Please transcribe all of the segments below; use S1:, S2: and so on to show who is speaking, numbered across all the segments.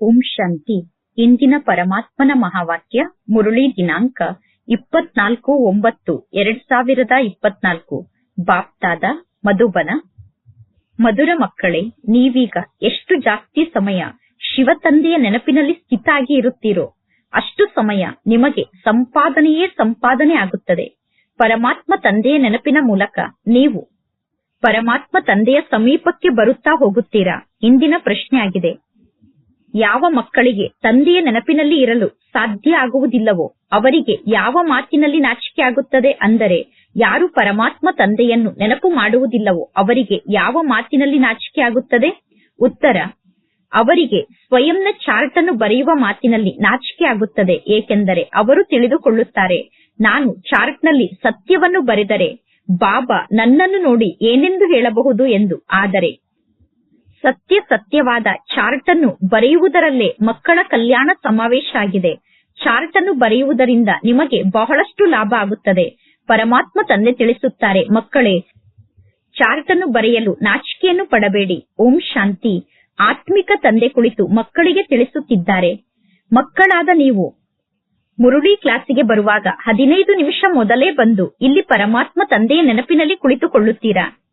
S1: ಓಂ ಶಾಂತಿ. ಇಂದಿನ ಪರಮಾತ್ಮನ ಮಹಾವಾಕ್ಯ ಮುರಳಿ ದಿನಾಂಕ ಇಪ್ಪತ್ನಾಲ್ಕು ಒಂಬತ್ತು, ಎರಡ್ ಸಾವಿರದ ಇಪ್ಪತ್ನಾಲ್ಕು. ಬಾಪ್ತಾದ ಮಧುಬನ. ಮಧುರ ಮಕ್ಕಳೇ, ನೀವೀಗ ಎಷ್ಟು ಜಾಸ್ತಿ ಸಮಯ ಶಿವತಂದೆಯ ನೆನಪಿನಲ್ಲಿ ಸ್ಥಿತಾಗಿ ಇರುತ್ತೀರೋ, ಅಷ್ಟು ಸಮಯ ನಿಮಗೆ ಸಂಪಾದನೆಯೇ ಸಂಪಾದನೆ ಆಗುತ್ತದೆ. ಪರಮಾತ್ಮ ತಂದೆಯ ನೆನಪಿನ ಮೂಲಕ ನೀವು ಪರಮಾತ್ಮ ತಂದೆಯ ಸಮೀಪಕ್ಕೆ ಬರುತ್ತಾ ಹೋಗುತ್ತೀರಾ? ಇಂದಿನ ಪ್ರಶ್ನೆ ಆಗಿದೆ ಯಾವ ಮಕ್ಕಳಿಗೆ ತಂದೆಯ ನೆನಪಿನಲ್ಲಿ ಇರಲು ಸಾಧ್ಯ ಆಗುವುದಿಲ್ಲವೋ ಅವರಿಗೆ ಯಾವ ಮಾತಿನಲ್ಲಿ ನಾಚಿಕೆ ಆಗುತ್ತದೆ ಅಂದರೆ ಯಾರು ಪರಮಾತ್ಮ ತಂದೆಯನ್ನು ನೆನಪು ಮಾಡುವುದಿಲ್ಲವೋ ಅವರಿಗೆ ಯಾವ ಮಾತಿನಲ್ಲಿ ನಾಚಿಕೆ ಆಗುತ್ತದೆ? ಉತ್ತರ, ಅವರಿಗೆ ಸ್ವಯಂನ ಚಾರ್ಟ್ ಅನ್ನು ಬರೆಯುವ ಮಾತಿನಲ್ಲಿ ನಾಚಿಕೆ ಆಗುತ್ತದೆ, ಏಕೆಂದರೆ ಅವರು ತಿಳಿದುಕೊಳ್ಳುತ್ತಾರೆ, ನಾನು ಚಾರ್ಟ್ನಲ್ಲಿ ಸತ್ಯವನ್ನು ಬರೆದರೆ ಬಾಬಾ ನನ್ನನ್ನು ನೋಡಿ ಏನೆಂದು ಹೇಳಬಹುದು ಎಂದು, ಆದರೆ ಸತ್ಯ ಸತ್ಯವಾದ ಚಾರ್ಟ್ ಅನ್ನು ಬರೆಯುವುದರಲ್ಲೇ ಮಕ್ಕಳ ಕಲ್ಯಾಣ ಸಮಾವೇಶ ಆಗಿದೆ. ಚಾರ್ಟ್ ಅನ್ನು ಬರೆಯುವುದರಿಂದ ನಿಮಗೆ ಬಹಳಷ್ಟು ಲಾಭ ಆಗುತ್ತದೆ. ಪರಮಾತ್ಮ ತಂದೆ ತಿಳಿಸುತ್ತಾರೆ, ಮಕ್ಕಳೇ, ಚಾರ್ಟ್ ಅನ್ನು ಬರೆಯಲು ನಾಚಿಕೆಯನ್ನು ಪಡಬೇಡಿ. ಓಂ ಶಾಂತಿ. ಆತ್ಮಿಕ ತಂದೆ ಕುಳಿತು ಮಕ್ಕಳಿಗೆ ತಿಳಿಸುತ್ತಿದ್ದಾರೆ. ಮಕ್ಕಳಾದ ನೀವು. ಮುರುಳಿ ಕ್ಲಾಸಿಗೆ ಬರುವಾಗ ಹದಿನೈದು ನಿಮಿಷ ಮೊದಲೇ ಬಂದು ಇಲ್ಲಿ ಪರಮಾತ್ಮ ತಂದೆಯ ನೆನಪಿನಲ್ಲಿ ಕುಳಿತುಕೊಳ್ಳುತ್ತೀರಾ?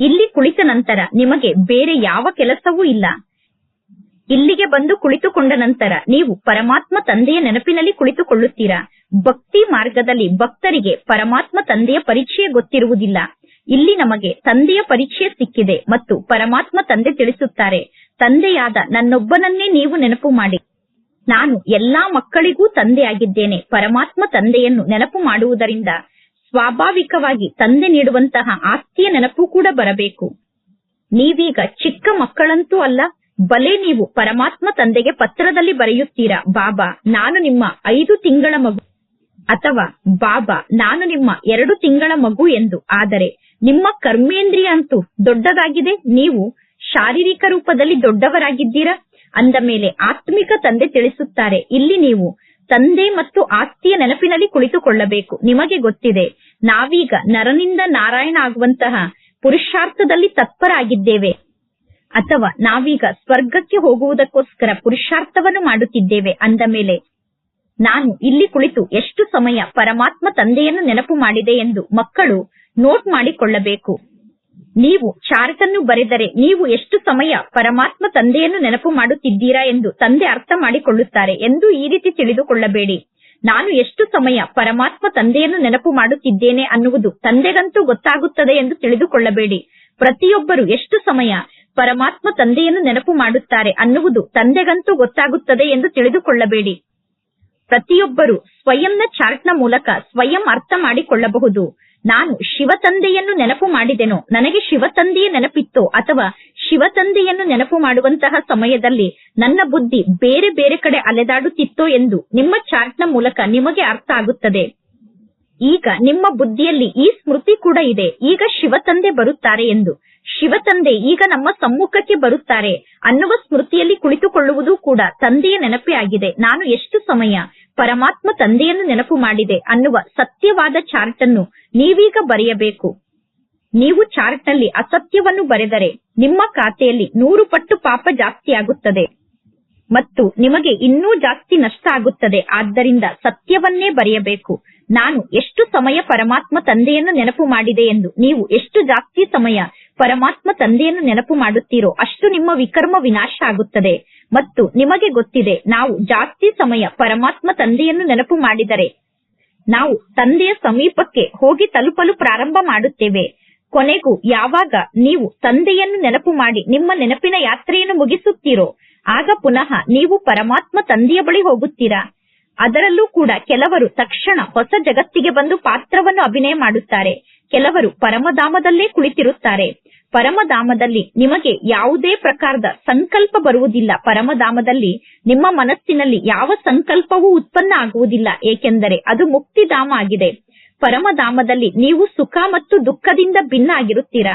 S1: ಇಲ್ಲಿ ಕುಳಿತ ನಂತರ ನಿಮಗೆ ಬೇರೆ ಯಾವ ಕೆಲಸವೂ ಇಲ್ಲ. ಇಲ್ಲಿಗೆ ಬಂದು ಕುಳಿತುಕೊಂಡ ನಂತರ ನೀವು ಪರಮಾತ್ಮ ತಂದೆಯ ನೆನಪಿನಲ್ಲಿ ಕುಳಿತುಕೊಳ್ಳುತ್ತೀರಾ? ಭಕ್ತಿ ಮಾರ್ಗದಲ್ಲಿ ಭಕ್ತರಿಗೆ ಪರಮಾತ್ಮ ತಂದೆಯ ಪರಿಚಯ ಗೊತ್ತಿರುವುದಿಲ್ಲ. ಇಲ್ಲಿ ನಮಗೆ ತಂದೆಯ ಪರಿಚಯ ಸಿಕ್ಕಿದೆ ಮತ್ತು ಪರಮಾತ್ಮ ತಂದೆ ತಿಳಿಸುತ್ತಾರೆ, ತಂದೆಯಾದ ನನ್ನೊಬ್ಬನನ್ನೇ ನೀವು ನೆನಪು ಮಾಡಿ. ನಾನು ಎಲ್ಲಾ ಮಕ್ಕಳಿಗೂ ತಂದೆಯಾಗಿದ್ದೇನೆ. ಪರಮಾತ್ಮ ತಂದೆಯನ್ನು ನೆನಪು ಮಾಡುವುದರಿಂದ ಸ್ವಾಭಾವಿಕವಾಗಿ ತಂದೆ ನೀಡುವಂತಹ ಆಸ್ತಿಯ ನೆನಪು ಕೂಡ ಬರಬೇಕು. ನೀವೀಗ ಚಿಕ್ಕ ಮಕ್ಕಳಂತೂ ಅಲ್ಲ, ಬಲೆ ನೀವು ಪರಮಾತ್ಮ ತಂದೆಗೆ ಪತ್ರದಲ್ಲಿ ಬರೆಯುತ್ತೀರಾ? ಬಾಬಾ, ನಾನು ನಿಮ್ಮ ಐದು ತಿಂಗಳ ಮಗು. ಅಥವಾ, ಬಾಬಾ, ನಾನು ನಿಮ್ಮ ಎರಡು ತಿಂಗಳ ಮಗು ಎಂದು. ಆದರೆ, ನಿಮ್ಮ ಕರ್ಮೇಂದ್ರಿಯ ಅಂತೂ ದೊಡ್ಡದಾಗಿದೆ. ನೀವು ಶಾರೀರಿಕ ರೂಪದಲ್ಲಿ ದೊಡ್ಡವರಾಗಿದ್ದೀರಾ? ಅಂದ ಮೇಲೆ ಆತ್ಮಿಕ ತಂದೆ ತಿಳಿಸುತ್ತಾರೆ, ಇಲ್ಲಿ ನೀವು ತಂದೆ ಮತ್ತು ಆಸ್ತಿಯ ನೆನಪಿನಲ್ಲಿ ಕುಳಿತುಕೊಳ್ಳಬೇಕು. ನಿಮಗೆ ಗೊತ್ತಿದೆ, ನಾವೀಗ ನರನಿಂದ ನಾರಾಯಣ ಆಗುವಂತಹ ಪುರುಷಾರ್ಥದಲ್ಲಿ ತತ್ಪರಾಗಿದ್ದೇವೆ. ಅಥವಾ ನಾವೀಗ ಸ್ವರ್ಗಕ್ಕೆ ಹೋಗುವುದಕ್ಕೋಸ್ಕರ ಪುರುಷಾರ್ಥವನ್ನು ಮಾಡುತ್ತಿದ್ದೇವೆ ಅಂದ ಮೇಲೆ, ನಾನು ಇಲ್ಲಿ ಕುಳಿತು ಎಷ್ಟು ಸಮಯ ಪರಮಾತ್ಮ ತಂದೆಯನ್ನು ನೆನಪು ಮಾಡಿದೆ ಎಂದು ಮಕ್ಕಳು ನೋಟ್ ಮಾಡಿಕೊಳ್ಳಬೇಕು. ನೀವು ಚಾರ್ಟ್ ಅನ್ನು ಬರೆದರೆ ನೀವು ಎಷ್ಟು ಸಮಯ ಪರಮಾತ್ಮ ತಂದೆಯನ್ನು ನೆನಪು ಮಾಡುತ್ತಿದ್ದೀರಾ ಎಂದು ತಂದೆ ಅರ್ಥ ಮಾಡಿಕೊಳ್ಳುತ್ತಾರೆ ಎಂದು ಈ ರೀತಿ ತಿಳಿದುಕೊಳ್ಳಬೇಡಿ. ನಾನು ಎಷ್ಟು ಸಮಯ ಪರಮಾತ್ಮ ತಂದೆಯನ್ನು ನೆನಪು ಮಾಡುತ್ತಿದ್ದೇನೆ ಅನ್ನುವುದು ತಂದೆಗಂತೂ ಗೊತ್ತಾಗುತ್ತದೆ ಎಂದು ತಿಳಿದುಕೊಳ್ಳಬೇಡಿ. ಪ್ರತಿಯೊಬ್ಬರು ಎಷ್ಟು ಸಮಯ ಪರಮಾತ್ಮ ತಂದೆಯನ್ನು ನೆನಪು ಮಾಡುತ್ತಾರೆ ಅನ್ನುವುದು ತಂದೆಗಂತೂ ಗೊತ್ತಾಗುತ್ತದೆ ಎಂದು ತಿಳಿದುಕೊಳ್ಳಬೇಡಿ. ಪ್ರತಿಯೊಬ್ಬರು ಸ್ವಯಂನ ಚಾರ್ಟ್ನ ಮೂಲಕ ಸ್ವಯಂ ಅರ್ಥ ಮಾಡಿಕೊಳ್ಳಬಹುದು. ನಾನು ಶಿವತಂದೆಯನ್ನು ನೆನಪು ಮಾಡಿದೆನೋ? ನನಗೆ ಶಿವತಂದೆಯ ನೆನಪಿತ್ತೋ? ಅಥವಾ ಶಿವತಂದೆಯನ್ನು ನೆನಪು ಮಾಡುವಂತಹ ಸಮಯದಲ್ಲಿ ನನ್ನ ಬುದ್ಧಿ ಬೇರೆ ಬೇರೆ ಕಡೆ ಅಲೆದಾಡುತ್ತಿತ್ತೋ ಎಂದು ನಿಮ್ಮ ಚಾರ್ಟ್ನ ಮೂಲಕ ನಿಮಗೆ ಅರ್ಥ ಆಗುತ್ತದೆ. ಈಗ ನಿಮ್ಮ ಬುದ್ಧಿಯಲ್ಲಿ ಈ ಸ್ಮೃತಿ ಕೂಡ ಇದೆ. ಈಗ ಶಿವತಂದೆ ಬರುತ್ತಾರೆ ಎಂದು. ಶಿವತಂದೆ ಈಗ ನಮ್ಮ ಸಮ್ಮುಖಕ್ಕೆ ಬರುತ್ತಾರೆ ಅನ್ನುವ ಸ್ಮೃತಿಯಲ್ಲಿ ಕುಳಿತುಕೊಳ್ಳುವುದು ಕೂಡ ತಂದೆಯ ನೆನಪೇ ಆಗಿದೆ. ನಾನು ಎಷ್ಟು ಸಮಯ ಪರಮಾತ್ಮ ತಂದೆಯನ್ನು ನೆನಪು ಮಾಡಿದೆ ಅನ್ನುವ ಸತ್ಯವಾದ ಚಾರ್ಟ್ ಅನ್ನು ನೀವೀಗ ಬರೆಯಬೇಕು. ನೀವು ಚಾರ್ಟ್ನಲ್ಲಿ ಅಸತ್ಯವನ್ನು ಬರೆದರೆ ನಿಮ್ಮ ಖಾತೆಯಲ್ಲಿ ನೂರು ಪಟ್ಟು ಪಾಪ ಜಾಸ್ತಿಯಾಗುತ್ತದೆ. ಮತ್ತು ನಿಮಗೆ ಇನ್ನೂ ಜಾಸ್ತಿ ನಷ್ಟ ಆಗುತ್ತದೆ. ಆದ್ದರಿಂದ ಸತ್ಯವನ್ನೇ ಬರೆಯಬೇಕು. ನಾನು ಎಷ್ಟು ಸಮಯ ಪರಮಾತ್ಮ ತಂದೆಯನ್ನು ನೆನಪು ಮಾಡಿದೆ ಎಂದು ನೀವು ಎಷ್ಟು ಜಾಸ್ತಿ ಸಮಯ ಪರಮಾತ್ಮ ತಂದೆಯನ್ನು ನೆನಪು ಮಾಡುತ್ತೀರೋ ಅಷ್ಟು ನಿಮ್ಮ ವಿಕರ್ಮ ವಿನಾಶ ಆಗುತ್ತದೆ. ಮತ್ತು ನಿಮಗೆ ಗೊತ್ತಿದೆ, ನಾವು ಜಾಸ್ತಿ ಸಮಯ ಪರಮಾತ್ಮ ತಂದೆಯನ್ನು ನೆನಪು ಮಾಡಿದರೆ, ನಾವು ತಂದೆಯ ಸಮೀಪಕ್ಕೆ ಹೋಗಿ ತಲುಪಲು ಪ್ರಾರಂಭ ಮಾಡುತ್ತೇವೆ. ಕೊನೆಗೂ ಯಾವಾಗ ನೀವು ತಂದೆಯನ್ನು ನೆನಪು ಮಾಡಿ ನಿಮ್ಮ ನೆನಪಿನ ಯಾತ್ರೆಯನ್ನು ಮುಗಿಸುತ್ತೀರೋ, ಆಗ ಪುನಃ ನೀವು ಪರಮಾತ್ಮ ತಂದೆಯ ಬಳಿ ಹೋಗುತ್ತೀರಾ? ಅದರಲ್ಲೂ ಕೂಡ ಕೆಲವರು ತಕ್ಷಣ ಹೊಸ ಜಗತ್ತಿಗೆ ಬಂದು ಪಾತ್ರವನ್ನು ಅಭಿನಯ ಮಾಡುತ್ತಾರೆ. ಕೆಲವರು ಪರಮಧಾಮದಲ್ಲೇ ಕುಳಿತಿರುತ್ತಾರೆ. ಪರಮಧಾಮದಲ್ಲಿ ನಿಮಗೆ ಯಾವುದೇ ಪ್ರಕಾರದ ಸಂಕಲ್ಪ ಬರುವುದಿಲ್ಲ. ಪರಮಧಾಮದಲ್ಲಿ ನಿಮ್ಮ ಮನಸ್ಸಿನಲ್ಲಿ ಯಾವ ಸಂಕಲ್ಪವೂ ಉತ್ಪನ್ನ ಆಗುವುದಿಲ್ಲ. ಏಕೆಂದರೆ ಅದು ಮುಕ್ತಿಧಾಮ ಆಗಿದೆ. ಪರಮಧಾಮದಲ್ಲಿ ನೀವು ಸುಖ ಮತ್ತು ದುಃಖದಿಂದ ಭಿನ್ನ ಆಗಿರುತ್ತೀರಾ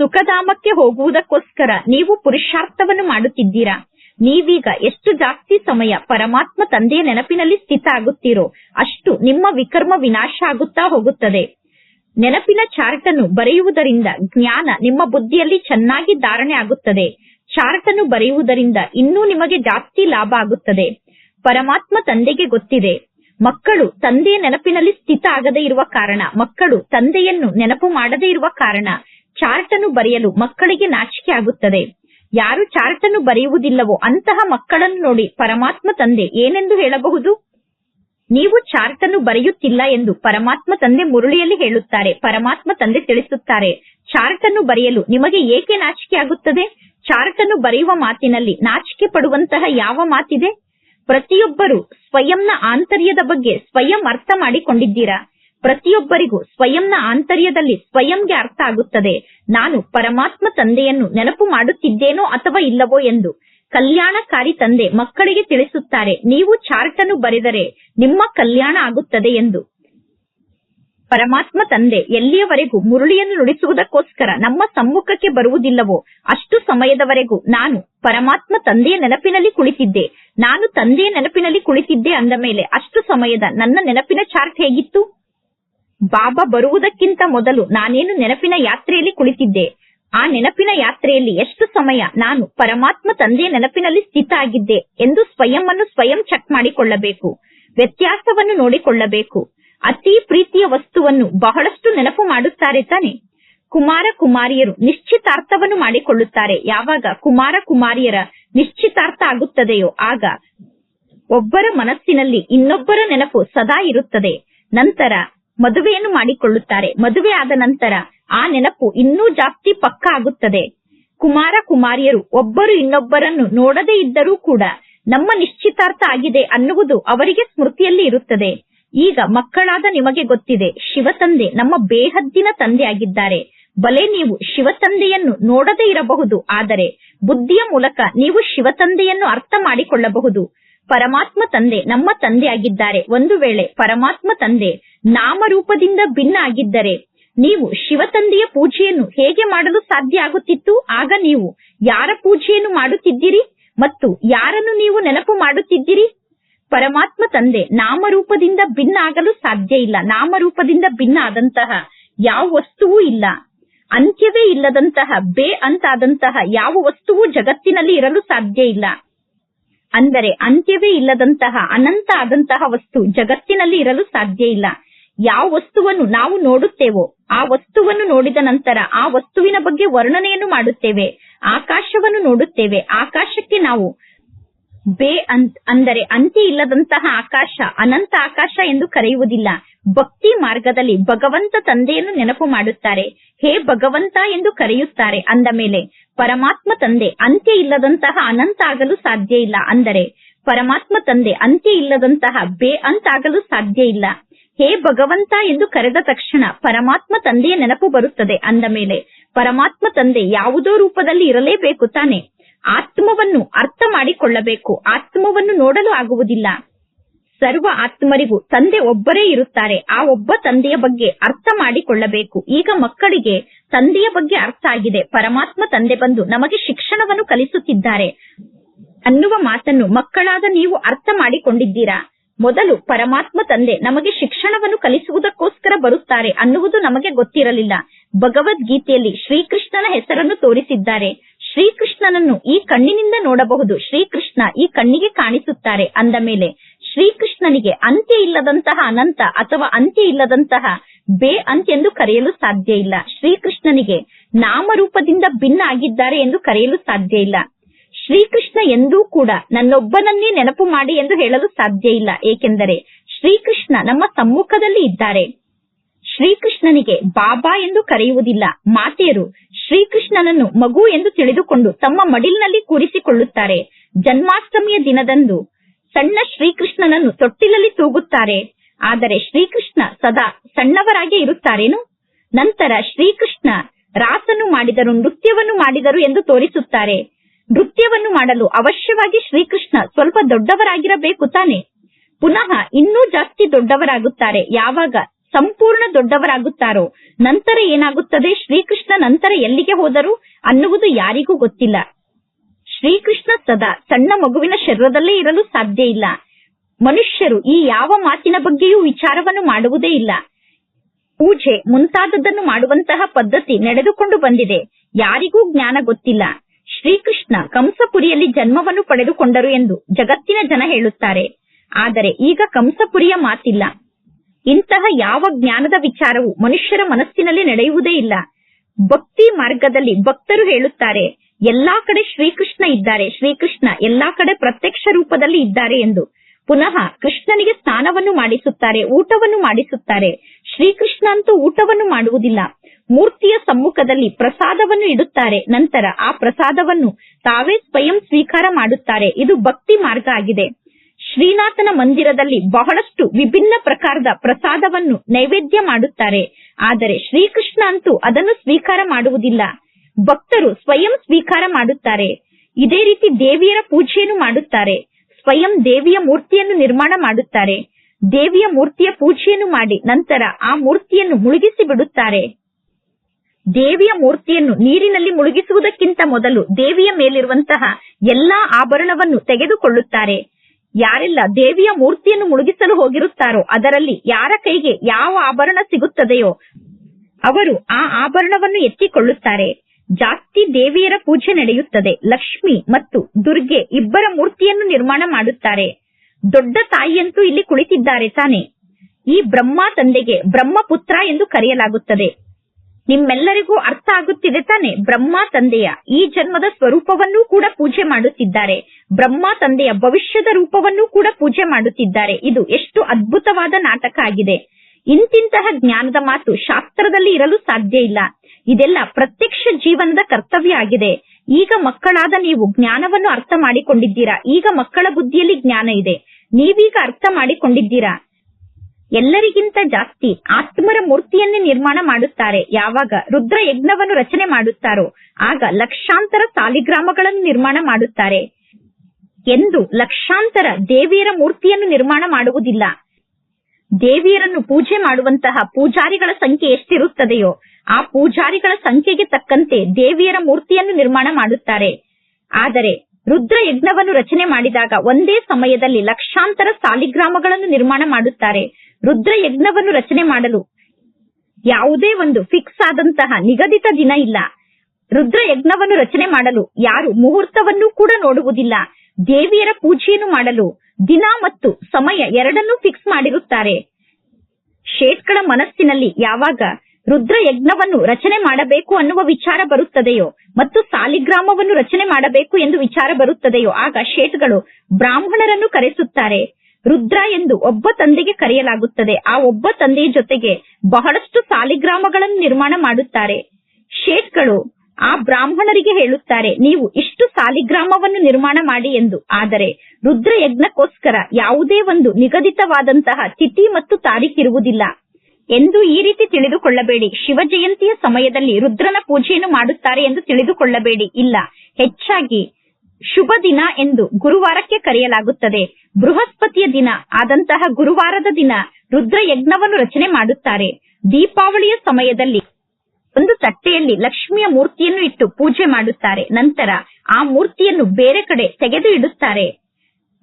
S1: ಸುಖಧಾಮಕ್ಕೆ ಹೋಗುವುದಕ್ಕೋಸ್ಕರ ನೀವು ಪುರುಷಾರ್ಥವನ್ನು ಮಾಡುತ್ತಿದ್ದೀರಾ? ನೀವೀಗ ಎಷ್ಟು ಜಾಸ್ತಿ ಸಮಯ ಪರಮಾತ್ಮ ತಂದೆಯ ನೆನಪಿನಲ್ಲಿ ಸ್ಥಿತ ಆಗುತ್ತೀರೋ ಅಷ್ಟು ನಿಮ್ಮ ವಿಕರ್ಮ ವಿನಾಶ ಆಗುತ್ತಾ ಹೋಗುತ್ತದೆ. ನೆನಪಿನ ಚಾರ್ಟ್ ಅನ್ನು ಬರೆಯುವುದರಿಂದ ಜ್ಞಾನ ನಿಮ್ಮ ಬುದ್ಧಿಯಲ್ಲಿ ಚೆನ್ನಾಗಿ ಧಾರಣೆ ಆಗುತ್ತದೆ. ಚಾರ್ಟ್ ಅನ್ನು ಬರೆಯುವುದರಿಂದ ಇನ್ನೂ ನಿಮಗೆ ಜಾಸ್ತಿ ಲಾಭ ಆಗುತ್ತದೆ. ಪರಮಾತ್ಮ ತಂದೆಗೆ ಗೊತ್ತಿದೆ. ಮಕ್ಕಳು ತಂದೆಯ ನೆನಪಿನಲ್ಲಿ ಸ್ಥಿತ ಆಗದೇ ಇರುವ ಕಾರಣ, ಮಕ್ಕಳು ತಂದೆಯನ್ನು ನೆನಪು ಮಾಡದೇ ಇರುವ ಕಾರಣ ಚಾರ್ಟ್ ಅನ್ನು ಬರೆಯಲು ಮಕ್ಕಳಿಗೆ ನಾಚಿಕೆ ಆಗುತ್ತದೆ. ಯಾರು ಚಾರ್ಟ್ ಅನ್ನು ಬರೆಯುವುದಿಲ್ಲವೋ ಅಂತಹ ಮಕ್ಕಳನ್ನು ನೋಡಿ ಪರಮಾತ್ಮ ತಂದೆ ಏನೆಂದು ಹೇಳಬಹುದು? ನೀವು ಚಾರ್ಟ್ ಅನ್ನು ಬರೆಯುತ್ತಿಲ್ಲ ಎಂದು ಪರಮಾತ್ಮ ತಂದೆ ಮುರುಳಿಯಲ್ಲಿ ಹೇಳುತ್ತಾರೆ. ಪರಮಾತ್ಮ ತಂದೆ ತಿಳಿಸುತ್ತಾರೆ. ಚಾರ್ಟ್ ಅನ್ನು ಬರೆಯಲು ನಿಮಗೆ ಏಕೆ ನಾಚಿಕೆ ಆಗುತ್ತದೆ? ಚಾರ್ಟ್ ಅನ್ನು ಬರೆಯುವ ಮಾತಿನಲ್ಲಿ ನಾಚಿಕೆ ಪಡುವಂತಹ ಯಾವ ಮಾತಿದೆ? ಪ್ರತಿಯೊಬ್ಬರು ಸ್ವಯಂನ ಆಂತರ್ಯದ ಬಗ್ಗೆ ಸ್ವಯಂ ಅರ್ಥ ಮಾಡಿಕೊಂಡಿದ್ದೀರಾ? ಪ್ರತಿಯೊಬ್ಬರಿಗೂ ಸ್ವಯಂನ ಆಂತರ್ಯದಲ್ಲಿ ಸ್ವಯಂಗೆ ಅರ್ಥ ಆಗುತ್ತದೆ. ನಾನು ಪರಮಾತ್ಮ ತಂದೆಯನ್ನು ನೆನಪು ಮಾಡುತ್ತಿದ್ದೇನೋ ಅಥವಾ ಇಲ್ಲವೋ ಎಂದು ಕಲ್ಯಾಣಕಾರಿ ತಂದೆ ಮಕ್ಕಳಿಗೆ ತಿಳಿಸುತ್ತಾರೆ. ನೀವು ಚಾರ್ಟ್ ಅನ್ನು ಬರೆದರೆ ನಿಮ್ಮ ಕಲ್ಯಾಣ ಆಗುತ್ತದೆ ಎಂದು. ಪರಮಾತ್ಮ ತಂದೆ, ಎಲ್ಲಿಯವರೆಗೂ ಮುರುಳಿಯನ್ನು ನುಡಿಸುವುದಕ್ಕೋಸ್ಕರ ನಮ್ಮ ಸಮ್ಮುಖಕ್ಕೆ ಬರುವುದಿಲ್ಲವೋ ಅಷ್ಟು ಸಮಯದವರೆಗೂ ನಾನು ಪರಮಾತ್ಮ ತಂದೆಯ ನೆನಪಿನಲ್ಲಿ ಕುಳಿತಿದ್ದೆ. ನಾನು ತಂದೆಯ ನೆನಪಿನಲ್ಲಿ ಕುಳಿತಿದ್ದೆ ಅಂದ ಮೇಲೆ ಅಷ್ಟು ಸಮಯದ ನನ್ನ ನೆನಪಿನ ಚಾರ್ಟ್ ಹೇಗಿತ್ತು? ಬಾಬಾ ಬರುವುದಕ್ಕಿಂತ ಮೊದಲು ನಾನೇನು ನೆನಪಿನ ಯಾತ್ರೆಯಲ್ಲಿ ಕುಳಿತಿದ್ದೆ? ಆ ನೆನಪಿನ ಯಾತ್ರೆಯಲ್ಲಿ ಎಷ್ಟು ಸಮಯ ನಾನು ಪರಮಾತ್ಮ ತಂದೆಯ ನೆನಪಿನಲ್ಲಿ ಸ್ಥಿತ ಆಗಿದ್ದೆ ಎಂದು ಸ್ವಯಂ ಅನ್ನು ಸ್ವಯಂ ಚೆಕ್ ಮಾಡಿಕೊಳ್ಳಬೇಕು. ವ್ಯತ್ಯಾಸವನ್ನು ನೋಡಿಕೊಳ್ಳಬೇಕು. ಅತಿ ಪ್ರೀತಿಯ ವಸ್ತುವನ್ನು ಬಹಳಷ್ಟು ನೆನಪು ಮಾಡುತ್ತಾರೆ ತಾನೆ. ಕುಮಾರ ಕುಮಾರಿಯರು ನಿಶ್ಚಿತಾರ್ಥವನ್ನು ಮಾಡಿಕೊಳ್ಳುತ್ತಾರೆ. ಯಾವಾಗ ಕುಮಾರ ಕುಮಾರಿಯರ ನಿಶ್ಚಿತಾರ್ಥ ಆಗುತ್ತದೆಯೋ ಆಗ ಒಬ್ಬರ ಮನಸ್ಸಿನಲ್ಲಿ ಇನ್ನೊಬ್ಬರ ನೆನಪು ಸದಾ ಇರುತ್ತದೆ. ನಂತರ ಮದುವೆಯನ್ನು ಮಾಡಿಕೊಳ್ಳುತ್ತಾರೆ. ಮದುವೆ ಆದ ನಂತರ ಆ ನೆನಪು ಇನ್ನೂ ಜಾಸ್ತಿ ಪಕ್ಕ ಆಗುತ್ತದೆ ಕುಮಾರ ಕುಮಾರಿಯರು ಒಬ್ಬರು ಇನ್ನೊಬ್ಬರನ್ನು ನೋಡದೇ ಇದ್ದರೂ ಕೂಡ ನಮ್ಮ ನಿಶ್ಚಿತಾರ್ಥ ಆಗಿದೆ ಅನ್ನುವುದು ಅವರಿಗೆ ಸ್ಮೃತಿಯಲ್ಲಿ ಇರುತ್ತದೆ. ಈಗ ಮಕ್ಕಳಾದ ನಿಮಗೆ ಗೊತ್ತಿದೆ, ಶಿವತಂದೆ ನಮ್ಮ ಬೇಹದ್ದಿನ ತಂದೆ ಆಗಿದ್ದಾರೆ. ಬಲೆ ನೀವು ಶಿವತಂದೆಯನ್ನು ನೋಡದೇ ಇರಬಹುದು, ಆದರೆ ಬುದ್ಧಿಯ ಮೂಲಕ ನೀವು ಶಿವತಂದೆಯನ್ನು ಅರ್ಥ ಮಾಡಿಕೊಳ್ಳಬಹುದು. ಪರಮಾತ್ಮ ತಂದೆ ನಮ್ಮ ತಂದೆ ಆಗಿದ್ದಾರೆ. ಒಂದು ವೇಳೆ ಪರಮಾತ್ಮ ತಂದೆ ನಾಮರೂಪದಿಂದ ಭಿನ್ನ ಆಗಿದ್ದರೆ, ನೀವು ಶಿವತಂದೆಯ ಪೂಜೆಯನ್ನು ಹೇಗೆ ಮಾಡಲು ಸಾಧ್ಯ ಆಗುತ್ತಿತ್ತು? ಆಗ ನೀವು ಯಾರ ಪೂಜೆಯನ್ನು ಮಾಡುತ್ತಿದ್ದೀರಿ? ಮತ್ತು ಯಾರನ್ನು ನೀವು ನೆನಪು ಮಾಡುತ್ತಿದ್ದೀರಿ? ಪರಮಾತ್ಮ ತಂದೆ, ನಾಮರೂಪದಿಂದ ಭಿನ್ನ ಆಗಲು ಸಾಧ್ಯ ಇಲ್ಲ. ನಾಮರೂಪದಿಂದ ಭಿನ್ನ ಆದಂತಹ ಯಾವ ವಸ್ತುವೂ ಇಲ್ಲ. ಅಂತ್ಯವೇ ಇಲ್ಲದಂತಹ, ಬೇ ಅಂತಾದಂತಹ ಯಾವ ವಸ್ತುವು ಜಗತ್ತಿನಲ್ಲಿ ಇರಲು ಸಾಧ್ಯ ಇಲ್ಲ. ಅಂದರೆ ಅಂತ್ಯವೇ ಇಲ್ಲದಂತಹ, ಅನಂತ ಆದಂತಹ ವಸ್ತು ಜಗತ್ತಿನಲ್ಲಿ ಇರಲು ಸಾಧ್ಯ ಇಲ್ಲ. ಯಾವ ವಸ್ತುವನ್ನು ನಾವು ನೋಡುತ್ತೇವೋ, ಆ ವಸ್ತುವನ್ನು ನೋಡಿದ ನಂತರ ಆ ವಸ್ತುವಿನ ಬಗ್ಗೆ ವರ್ಣನೆಯನ್ನು ಮಾಡುತ್ತೇವೆ. ಆಕಾಶವನ್ನು ನೋಡುತ್ತೇವೆ. ಆಕಾಶಕ್ಕೆ ನಾವು ಬೇ ಅಂತ್ ಅಂದರೆ ಅಂತ್ಯ ಇಲ್ಲದಂತಹ ಆಕಾಶ, ಅನಂತ ಆಕಾಶ ಎಂದು ಕರೆಯುವುದಿಲ್ಲ. ಭಕ್ತಿ ಮಾರ್ಗದಲ್ಲಿ ಭಗವಂತ ತಂದೆಯನ್ನು ನೆನಪು ಮಾಡುತ್ತಾರೆ. ಹೇ ಭಗವಂತ ಎಂದು ಕರೆಯುತ್ತಾರೆ. ಅಂದ ಮೇಲೆ, ಪರಮಾತ್ಮ ತಂದೆ ಅಂತ್ಯ ಇಲ್ಲದಂತಹ ಅನಂತ ಆಗಲು ಸಾಧ್ಯ ಇಲ್ಲ. ಅಂದರೆ, ಪರಮಾತ್ಮ ತಂದೆ ಅಂತ್ಯ ಇಲ್ಲದಂತಹ ಬೇ ಅಂತಾಗಲು ಸಾಧ್ಯ ಇಲ್ಲ. ಹೇ ಭಗವಂತ ಎಂದು ಕರೆದ ತಕ್ಷಣ ಪರಮಾತ್ಮ ತಂದೆಯ ನೆನಪು ಬರುತ್ತದೆ. ಅಂದ ಮೇಲೆ ಪರಮಾತ್ಮ ತಂದೆ ಯಾವುದೋ ರೂಪದಲ್ಲಿ ಇರಲೇಬೇಕು ತಾನೆ. ಆತ್ಮವನ್ನು ಅರ್ಥ ಮಾಡಿಕೊಳ್ಳಬೇಕು. ಆತ್ಮವನ್ನು ನೋಡಲು ಆಗುವುದಿಲ್ಲ. ಸರ್ವ ಆತ್ಮರಿಗೂ ತಂದೆ ಒಬ್ಬರೇ ಇರುತ್ತಾರೆ. ಆ ಒಬ್ಬ ತಂದೆಯ ಬಗ್ಗೆ ಅರ್ಥ ಮಾಡಿಕೊಳ್ಳಬೇಕು. ಈಗ ಮಕ್ಕಳಿಗೆ ತಂದೆಯ ಬಗ್ಗೆ ಅರ್ಥ ಆಗಿದೆ. ಪರಮಾತ್ಮ ತಂದೆ ಬಂದು ನಮಗೆ ಶಿಕ್ಷಣವನ್ನು ಕಲಿಸುತ್ತಿದ್ದಾರೆ. ಅನ್ನುವ ಮಾತನ್ನು ಮಕ್ಕಳಾದ ನೀವು ಅರ್ಥ ಮಾಡಿಕೊಂಡಿದ್ದೀರಾ? ಮೊದಲು ಪರಮಾತ್ಮ ತಂದೆ ನಮಗೆ ಶಿಕ್ಷಣವನ್ನು ಕಲಿಸುವುದಕ್ಕೋಸ್ಕರ ಬರುತ್ತಾರೆ ಅನ್ನುವುದು ನಮಗೆ ಗೊತ್ತಿರಲಿಲ್ಲ. ಭಗವದ್ಗೀತೆಯಲ್ಲಿ ಶ್ರೀಕೃಷ್ಣನ ಹೆಸರನ್ನು ತೋರಿಸಿದ್ದಾರೆ. ಶ್ರೀಕೃಷ್ಣನನ್ನು ಈ ಕಣ್ಣಿನಿಂದ ನೋಡಬಹುದು. ಶ್ರೀಕೃಷ್ಣ ಈ ಕಣ್ಣಿಗೆ ಕಾಣಿಸುತ್ತಾರೆ. ಅಂದ ಮೇಲೆ ಶ್ರೀಕೃಷ್ಣನಿಗೆ ಅಂತ್ಯ ಇಲ್ಲದಂತಹ ಅನಂತ ಅಥವಾ ಅಂತ್ಯ ಇಲ್ಲದಂತಹ ಬೇ ಅಂತ್ಯೆಂದು ಕರೆಯಲು ಸಾಧ್ಯ ಇಲ್ಲ. ಶ್ರೀಕೃಷ್ಣನಿಗೆ ನಾಮರೂಪದಿಂದ ಭಿನ್ನ ಆಗಿದ್ದಾರೆ ಎಂದು ಕರೆಯಲು ಸಾಧ್ಯ ಇಲ್ಲ. ಶ್ರೀಕೃಷ್ಣ ಎಂದೂ ಕೂಡ ನನ್ನೊಬ್ಬನನ್ನೇ ನೆನಪು ಮಾಡಿ ಎಂದು ಹೇಳಲು ಸಾಧ್ಯ ಇಲ್ಲ. ಏಕೆಂದರೆ ಶ್ರೀಕೃಷ್ಣ ನಮ್ಮ ಸಮ್ಮುಖದಲ್ಲಿ ಇದ್ದಾರೆ. ಶ್ರೀಕೃಷ್ಣನಿಗೆ ಬಾಬಾ ಎಂದು ಕರೆಯುವುದಿಲ್ಲ. ಮಾತೆಯರು ಶ್ರೀಕೃಷ್ಣನನ್ನು ಮಗು ಎಂದು ತಿಳಿದುಕೊಂಡು ತಮ್ಮ ಮಡಿಲಿನಲ್ಲಿ ಕೂರಿಸಿಕೊಳ್ಳುತ್ತಾರೆ. ಜನ್ಮಾಷ್ಟಮಿಯ ದಿನದಂದು ಸಣ್ಣ ಶ್ರೀಕೃಷ್ಣನನ್ನು ತೊಟ್ಟಿಲಲ್ಲಿ ತೂಗುತ್ತಾರೆ. ಆದರೆ ಶ್ರೀಕೃಷ್ಣ ಸದಾ ಸಣ್ಣವರಾಗಿ ಇರುತ್ತಾರೇನು? ನಂತರ ಶ್ರೀಕೃಷ್ಣ ರಾಸನ್ನು ಮಾಡಿದರು ನೃತ್ಯವನ್ನು ಮಾಡಿದರು ಎಂದು ತೋರಿಸುತ್ತಾರೆ. ನೃತ್ಯವನ್ನು ಮಾಡಲು ಅವಶ್ಯವಾಗಿ ಶ್ರೀಕೃಷ್ಣ ಸ್ವಲ್ಪ ದೊಡ್ಡವರಾಗಿರಬೇಕು ತಾನೆ. ಪುನಃ ಇನ್ನೂ ಜಾಸ್ತಿ ದೊಡ್ಡವರಾಗುತ್ತಾರೆ. ಯಾವಾಗ ಸಂಪೂರ್ಣ ದೊಡ್ಡವರಾಗುತ್ತಾರೋ? ನಂತರ ಏನಾಗುತ್ತದೆ? ಶ್ರೀಕೃಷ್ಣ ನಂತರ ಎಲ್ಲಿಗೆ ಹೋದರು? ಅನ್ನುವುದು ಯಾರಿಗೂ ಗೊತ್ತಿಲ್ಲ. ಶ್ರೀಕೃಷ್ಣ ಸದಾ ಸಣ್ಣ ಮಗುವಿನ ಶರೀರದಲ್ಲೇ ಇರಲು ಸಾಧ್ಯ ಇಲ್ಲ. ಮನುಷ್ಯರು ಈ ಯಾವ ಮಾತಿನ ಬಗ್ಗೆಯೂ ವಿಚಾರವನ್ನು ಮಾಡುವುದೇ ಇಲ್ಲ. ಪೂಜೆ ಮುಂತಾದದ್ದನ್ನು ಮಾಡುವಂತಹ ಪದ್ಧತಿ ನಡೆದುಕೊಂಡು ಬಂದಿದೆ. ಯಾರಿಗೂ ಜ್ಞಾನ ಗೊತ್ತಿಲ್ಲ. ಶ್ರೀಕೃಷ್ಣ ಕಂಸಪುರಿಯಲ್ಲಿ ಜನ್ಮವನ್ನು ಪಡೆದುಕೊಂಡರು ಎಂದು ಜಗತ್ತಿನ ಜನ ಹೇಳುತ್ತಾರೆ. ಆದರೆ ಈಗ ಕಂಸಪುರಿಯ ಮಾತಿಲ್ಲ. ಇಂತಹ ಯಾವ ಜ್ಞಾನದ ವಿಚಾರವು ಮನುಷ್ಯರ ಮನಸ್ಸಿನಲ್ಲಿ ನಡೆಯುವುದೇ ಇಲ್ಲ. ಭಕ್ತಿ ಮಾರ್ಗದಲ್ಲಿ ಭಕ್ತರು ಹೇಳುತ್ತಾರೆ, ಎಲ್ಲಾ ಕಡೆ ಶ್ರೀಕೃಷ್ಣ ಇದ್ದಾರೆ, ಶ್ರೀಕೃಷ್ಣ ಎಲ್ಲಾ ಕಡೆ ಪ್ರತ್ಯಕ್ಷ ರೂಪದಲ್ಲಿ ಇದ್ದಾರೆ ಎಂದು. ಪುನಃ ಕೃಷ್ಣನಿಗೆ ಸ್ನಾನವನ್ನು ಮಾಡಿಸುತ್ತಾರೆ, ಊಟವನ್ನು ಮಾಡಿಸುತ್ತಾರೆ. ಶ್ರೀಕೃಷ್ಣ ಅಂತೂ ಊಟವನ್ನು ಮಾಡುವುದಿಲ್ಲ. ಮೂರ್ತಿಯ ಸಮ್ಮುಖದಲ್ಲಿ ಪ್ರಸಾದವನ್ನು ಇಡುತ್ತಾರೆ, ನಂತರ ಆ ಪ್ರಸಾದವನ್ನು ತಾವೇ ಸ್ವಯಂ ಸ್ವೀಕಾರ ಮಾಡುತ್ತಾರೆ. ಇದು ಭಕ್ತಿ ಮಾರ್ಗ ಆಗಿದೆ. ಶ್ರೀನಾಥನ ಮಂದಿರದಲ್ಲಿ ಬಹಳಷ್ಟು ವಿಭಿನ್ನ ಪ್ರಕಾರದ ಪ್ರಸಾದವನ್ನು ನೈವೇದ್ಯ ಮಾಡುತ್ತಾರೆ. ಆದರೆ ಶ್ರೀಕೃಷ್ಣ ಅಂತೂ ಅದನ್ನು ಸ್ವೀಕಾರ ಮಾಡುವುದಿಲ್ಲ. ಭಕ್ತರು ಸ್ವಯಂ ಸ್ವೀಕಾರ ಮಾಡುತ್ತಾರೆ. ಇದೇ ರೀತಿ ದೇವಿಯರ ಪೂಜೆಯನ್ನು ಮಾಡುತ್ತಾರೆ. ಸ್ವಯಂ ದೇವಿಯ ಮೂರ್ತಿಯನ್ನು ನಿರ್ಮಾಣ ಮಾಡುತ್ತಾರೆ. ದೇವಿಯ ಮೂರ್ತಿಯ ಪೂಜೆಯನ್ನು ಮಾಡಿ ನಂತರ ಆ ಮೂರ್ತಿಯನ್ನು ಮುಳುಗಿಸಿ ಬಿಡುತ್ತಾರೆ. ದೇವಿಯ ಮೂರ್ತಿಯನ್ನು ನೀರಿನಲ್ಲಿ ಮುಳುಗಿಸುವುದಕ್ಕಿಂತ ಮೊದಲು ದೇವಿಯ ಮೇಲಿರುವಂತಹ ಎಲ್ಲಾ ಆಭರಣವನ್ನು ತೆಗೆದುಕೊಳ್ಳುತ್ತಾರೆ. ಯಾರೆಲ್ಲ ದೇವಿಯ ಮೂರ್ತಿಯನ್ನು ಮುಳುಗಿಸಲು ಹೋಗಿರುತ್ತಾರೋ ಅದರಲ್ಲಿ ಯಾರ ಕೈಗೆ ಯಾವ ಆಭರಣ ಸಿಗುತ್ತದೆಯೋ ಅವರು ಆ ಆಭರಣವನ್ನು ಎತ್ತಿಕೊಳ್ಳುತ್ತಾರೆ. ಜಾಸ್ತಿ ದೇವಿಯರ ಪೂಜೆ ನಡೆಯುತ್ತದೆ. ಲಕ್ಷ್ಮಿ ಮತ್ತು ದುರ್ಗೆ ಇಬ್ಬರ ಮೂರ್ತಿಯನ್ನು ನಿರ್ಮಾಣ ಮಾಡುತ್ತಾರೆ. ದೊಡ್ಡ ತಾಯಿಯಂತೂ ಇಲ್ಲಿ ಕುಳಿತಿದ್ದಾರೆ ತಾನೆ. ಈ ಬ್ರಹ್ಮ ತಂದೆಗೆ ಬ್ರಹ್ಮಪುತ್ರ ಎಂದು ಕರೆಯಲಾಗುತ್ತದೆ. ನಿಮ್ಮೆಲ್ಲರಿಗೂ ಅರ್ಥ ಆಗುತ್ತಿದೆ ತಾನೆ ಬ್ರಹ್ಮ ತಂದೆಯ ಈ ಜನ್ಮದ ಸ್ವರೂಪವನ್ನೂ ಕೂಡ ಪೂಜೆ ಮಾಡುತ್ತಿದ್ದಾರೆ. ಬ್ರಹ್ಮ ತಂದೆಯ ಭವಿಷ್ಯದ ರೂಪವನ್ನೂ ಕೂಡ ಪೂಜೆ ಮಾಡುತ್ತಿದ್ದಾರೆ. ಇದು ಎಷ್ಟು ಅದ್ಭುತವಾದ ನಾಟಕ ಆಗಿದೆ. ಇಂತಿಂತಹ ಜ್ಞಾನದ ಮಾತು ಶಾಸ್ತ್ರದಲ್ಲಿ ಇರಲು ಸಾಧ್ಯ ಇಲ್ಲ. ಇದೆಲ್ಲ ಪ್ರತ್ಯಕ್ಷ ಜೀವನದ ಕರ್ತವ್ಯ ಆಗಿದೆ. ಈಗ ಮಕ್ಕಳಾದ ನೀವು ಜ್ಞಾನವನ್ನು ಅರ್ಥ ಮಾಡಿಕೊಂಡಿದ್ದೀರಾ? ಈಗ ಮಕ್ಕಳ ಬುದ್ಧಿಯಲ್ಲಿ ಜ್ಞಾನ ಇದೆ. ನೀವೀಗ ಅರ್ಥ ಮಾಡಿಕೊಂಡಿದ್ದೀರಾ? ಎಲ್ಲರಿಗಿಂತ ಜಾಸ್ತಿ ಆತ್ಮರ ಮೂರ್ತಿಯನ್ನೇ ನಿರ್ಮಾಣ ಮಾಡುತ್ತಾರೆ. ಯಾವಾಗ ರುದ್ರ ಯಜ್ಞವನ್ನು ರಚನೆ ಮಾಡುತ್ತಾರೋ, ಆಗ ಲಕ್ಷಾಂತರ ಸಾಲಿಗ್ರಾಮಗಳನ್ನು ನಿರ್ಮಾಣ ಮಾಡುತ್ತಾರೆ. ಎಂದು ಲಕ್ಷಾಂತರ ದೇವಿಯರ ಮೂರ್ತಿಯನ್ನು ನಿರ್ಮಾಣ ಮಾಡುವುದಿಲ್ಲ. ದೇವಿಯರನ್ನು ಪೂಜೆ ಮಾಡುವಂತಹ ಪೂಜಾರಿಗಳ ಸಂಖ್ಯೆ ಎಷ್ಟಿರುತ್ತದೆಯೋ, ಆ ಪೂಜಾರಿಗಳ ಸಂಖ್ಯೆಗೆ ತಕ್ಕಂತೆ ದೇವಿಯರ ಮೂರ್ತಿಯನ್ನು ನಿರ್ಮಾಣ ಮಾಡುತ್ತಾರೆ. ಆದರೆ ರುದ್ರ ಯಜ್ಞವನ್ನು ರಚನೆ ಮಾಡಿದಾಗ ಒಂದೇ ಸಮಯದಲ್ಲಿ ಲಕ್ಷಾಂತರ ಸಾಲಿಗ್ರಾಮಗಳನ್ನು ನಿರ್ಮಾಣ ಮಾಡುತ್ತಾರೆ. ರುದ್ರ ಯಜ್ಞವನ್ನು ರಚನೆ ಮಾಡಲು ಯಾವುದೇ ಒಂದು ಫಿಕ್ಸ್ ಆದಂತಹ ನಿಗದಿತ ದಿನ ಇಲ್ಲ. ರುದ್ರ ಯಜ್ಞವನ್ನು ರಚನೆ ಮಾಡಲು ಯಾರು ಮುಹೂರ್ತವನ್ನು ಕೂಡ ನೋಡುವುದಿಲ್ಲ. ದೇವಿಯರ ಪೂಜೆಯನ್ನು ಮಾಡಲು ದಿನ ಮತ್ತು ಸಮಯ ಎರಡನ್ನೂ ಫಿಕ್ಸ್ ಮಾಡಿರುತ್ತಾರೆ. ಶೇಟ್ಗಳ ಮನಸ್ಸಿನಲ್ಲಿ ಯಾವಾಗ ರುದ್ರ ಯಜ್ಞವನ್ನು ರಚನೆ ಮಾಡಬೇಕು ಅನ್ನುವ ವಿಚಾರ ಬರುತ್ತದೆಯೋ ಮತ್ತು ಸಾಲಿಗ್ರಾಮವನ್ನು ರಚನೆ ಮಾಡಬೇಕು ಎಂದು ವಿಚಾರ ಬರುತ್ತದೆಯೋ ಆಗ ಶೇಟ್ಗಳು ಬ್ರಾಹ್ಮಣರನ್ನು ಕರೆಸುತ್ತಾರೆ. ರುದ್ರ ಎಂದು ಒಬ್ಬ ತಂದೆಗೆ ಕರೆಯಲಾಗುತ್ತದೆ. ಆ ಒಬ್ಬ ತಂದೆಯ ಜೊತೆಗೆ ಬಹಳಷ್ಟು ಸಾಲಿಗ್ರಾಮಗಳನ್ನು ನಿರ್ಮಾಣ ಮಾಡುತ್ತಾರೆ. ಶೇಟ್ಗಳು ಆ ಬ್ರಾಹ್ಮಣರಿಗೆ ಹೇಳುತ್ತಾರೆ, ನೀವು ಇಷ್ಟು ಸಾಲಿಗ್ರಾಮವನ್ನು ನಿರ್ಮಾಣ ಮಾಡಿ ಎಂದು. ಆದರೆ ರುದ್ರ ಯಜ್ಞಕ್ಕೋಸ್ಕರ ಯಾವುದೇ ಒಂದು ನಿಗದಿತವಾದಂತಹ ತಿಥಿ ಮತ್ತು ತಾರೀಖಿರುವುದಿಲ್ಲ ಎಂದು ಈ ರೀತಿ ತಿಳಿದುಕೊಳ್ಳಬೇಡಿ. ಶಿವ ಜಯಂತಿಯ ಸಮಯದಲ್ಲಿ ರುದ್ರನ ಪೂಜೆಯನ್ನು ಮಾಡುತ್ತಾರೆ ಎಂದು ತಿಳಿದುಕೊಳ್ಳಬೇಡಿ. ಇಲ್ಲ, ಹೆಚ್ಚಾಗಿ ಶುಭ ದಿನ ಎಂದು ಗುರುವಾರಕ್ಕೆ ಕರೆಯಲಾಗುತ್ತದೆ. ಬೃಹಸ್ಪತಿಯ ದಿನ, ಆದಂತಹ ಗುರುವಾರದ ದಿನ ರುದ್ರ ಯಜ್ಞವನ್ನು ರಚನೆ ಮಾಡುತ್ತಾರೆ. ದೀಪಾವಳಿಯ ಸಮಯದಲ್ಲಿ ಒಂದು ತಟ್ಟೆಯಲ್ಲಿ ಲಕ್ಷ್ಮಿಯ ಮೂರ್ತಿಯನ್ನು ಇಟ್ಟು ಪೂಜೆ ಮಾಡುತ್ತಾರೆ. ನಂತರ ಆ ಮೂರ್ತಿಯನ್ನು ಬೇರೆ ಕಡೆ ತೆಗೆದು ಇಡುತ್ತಾರೆ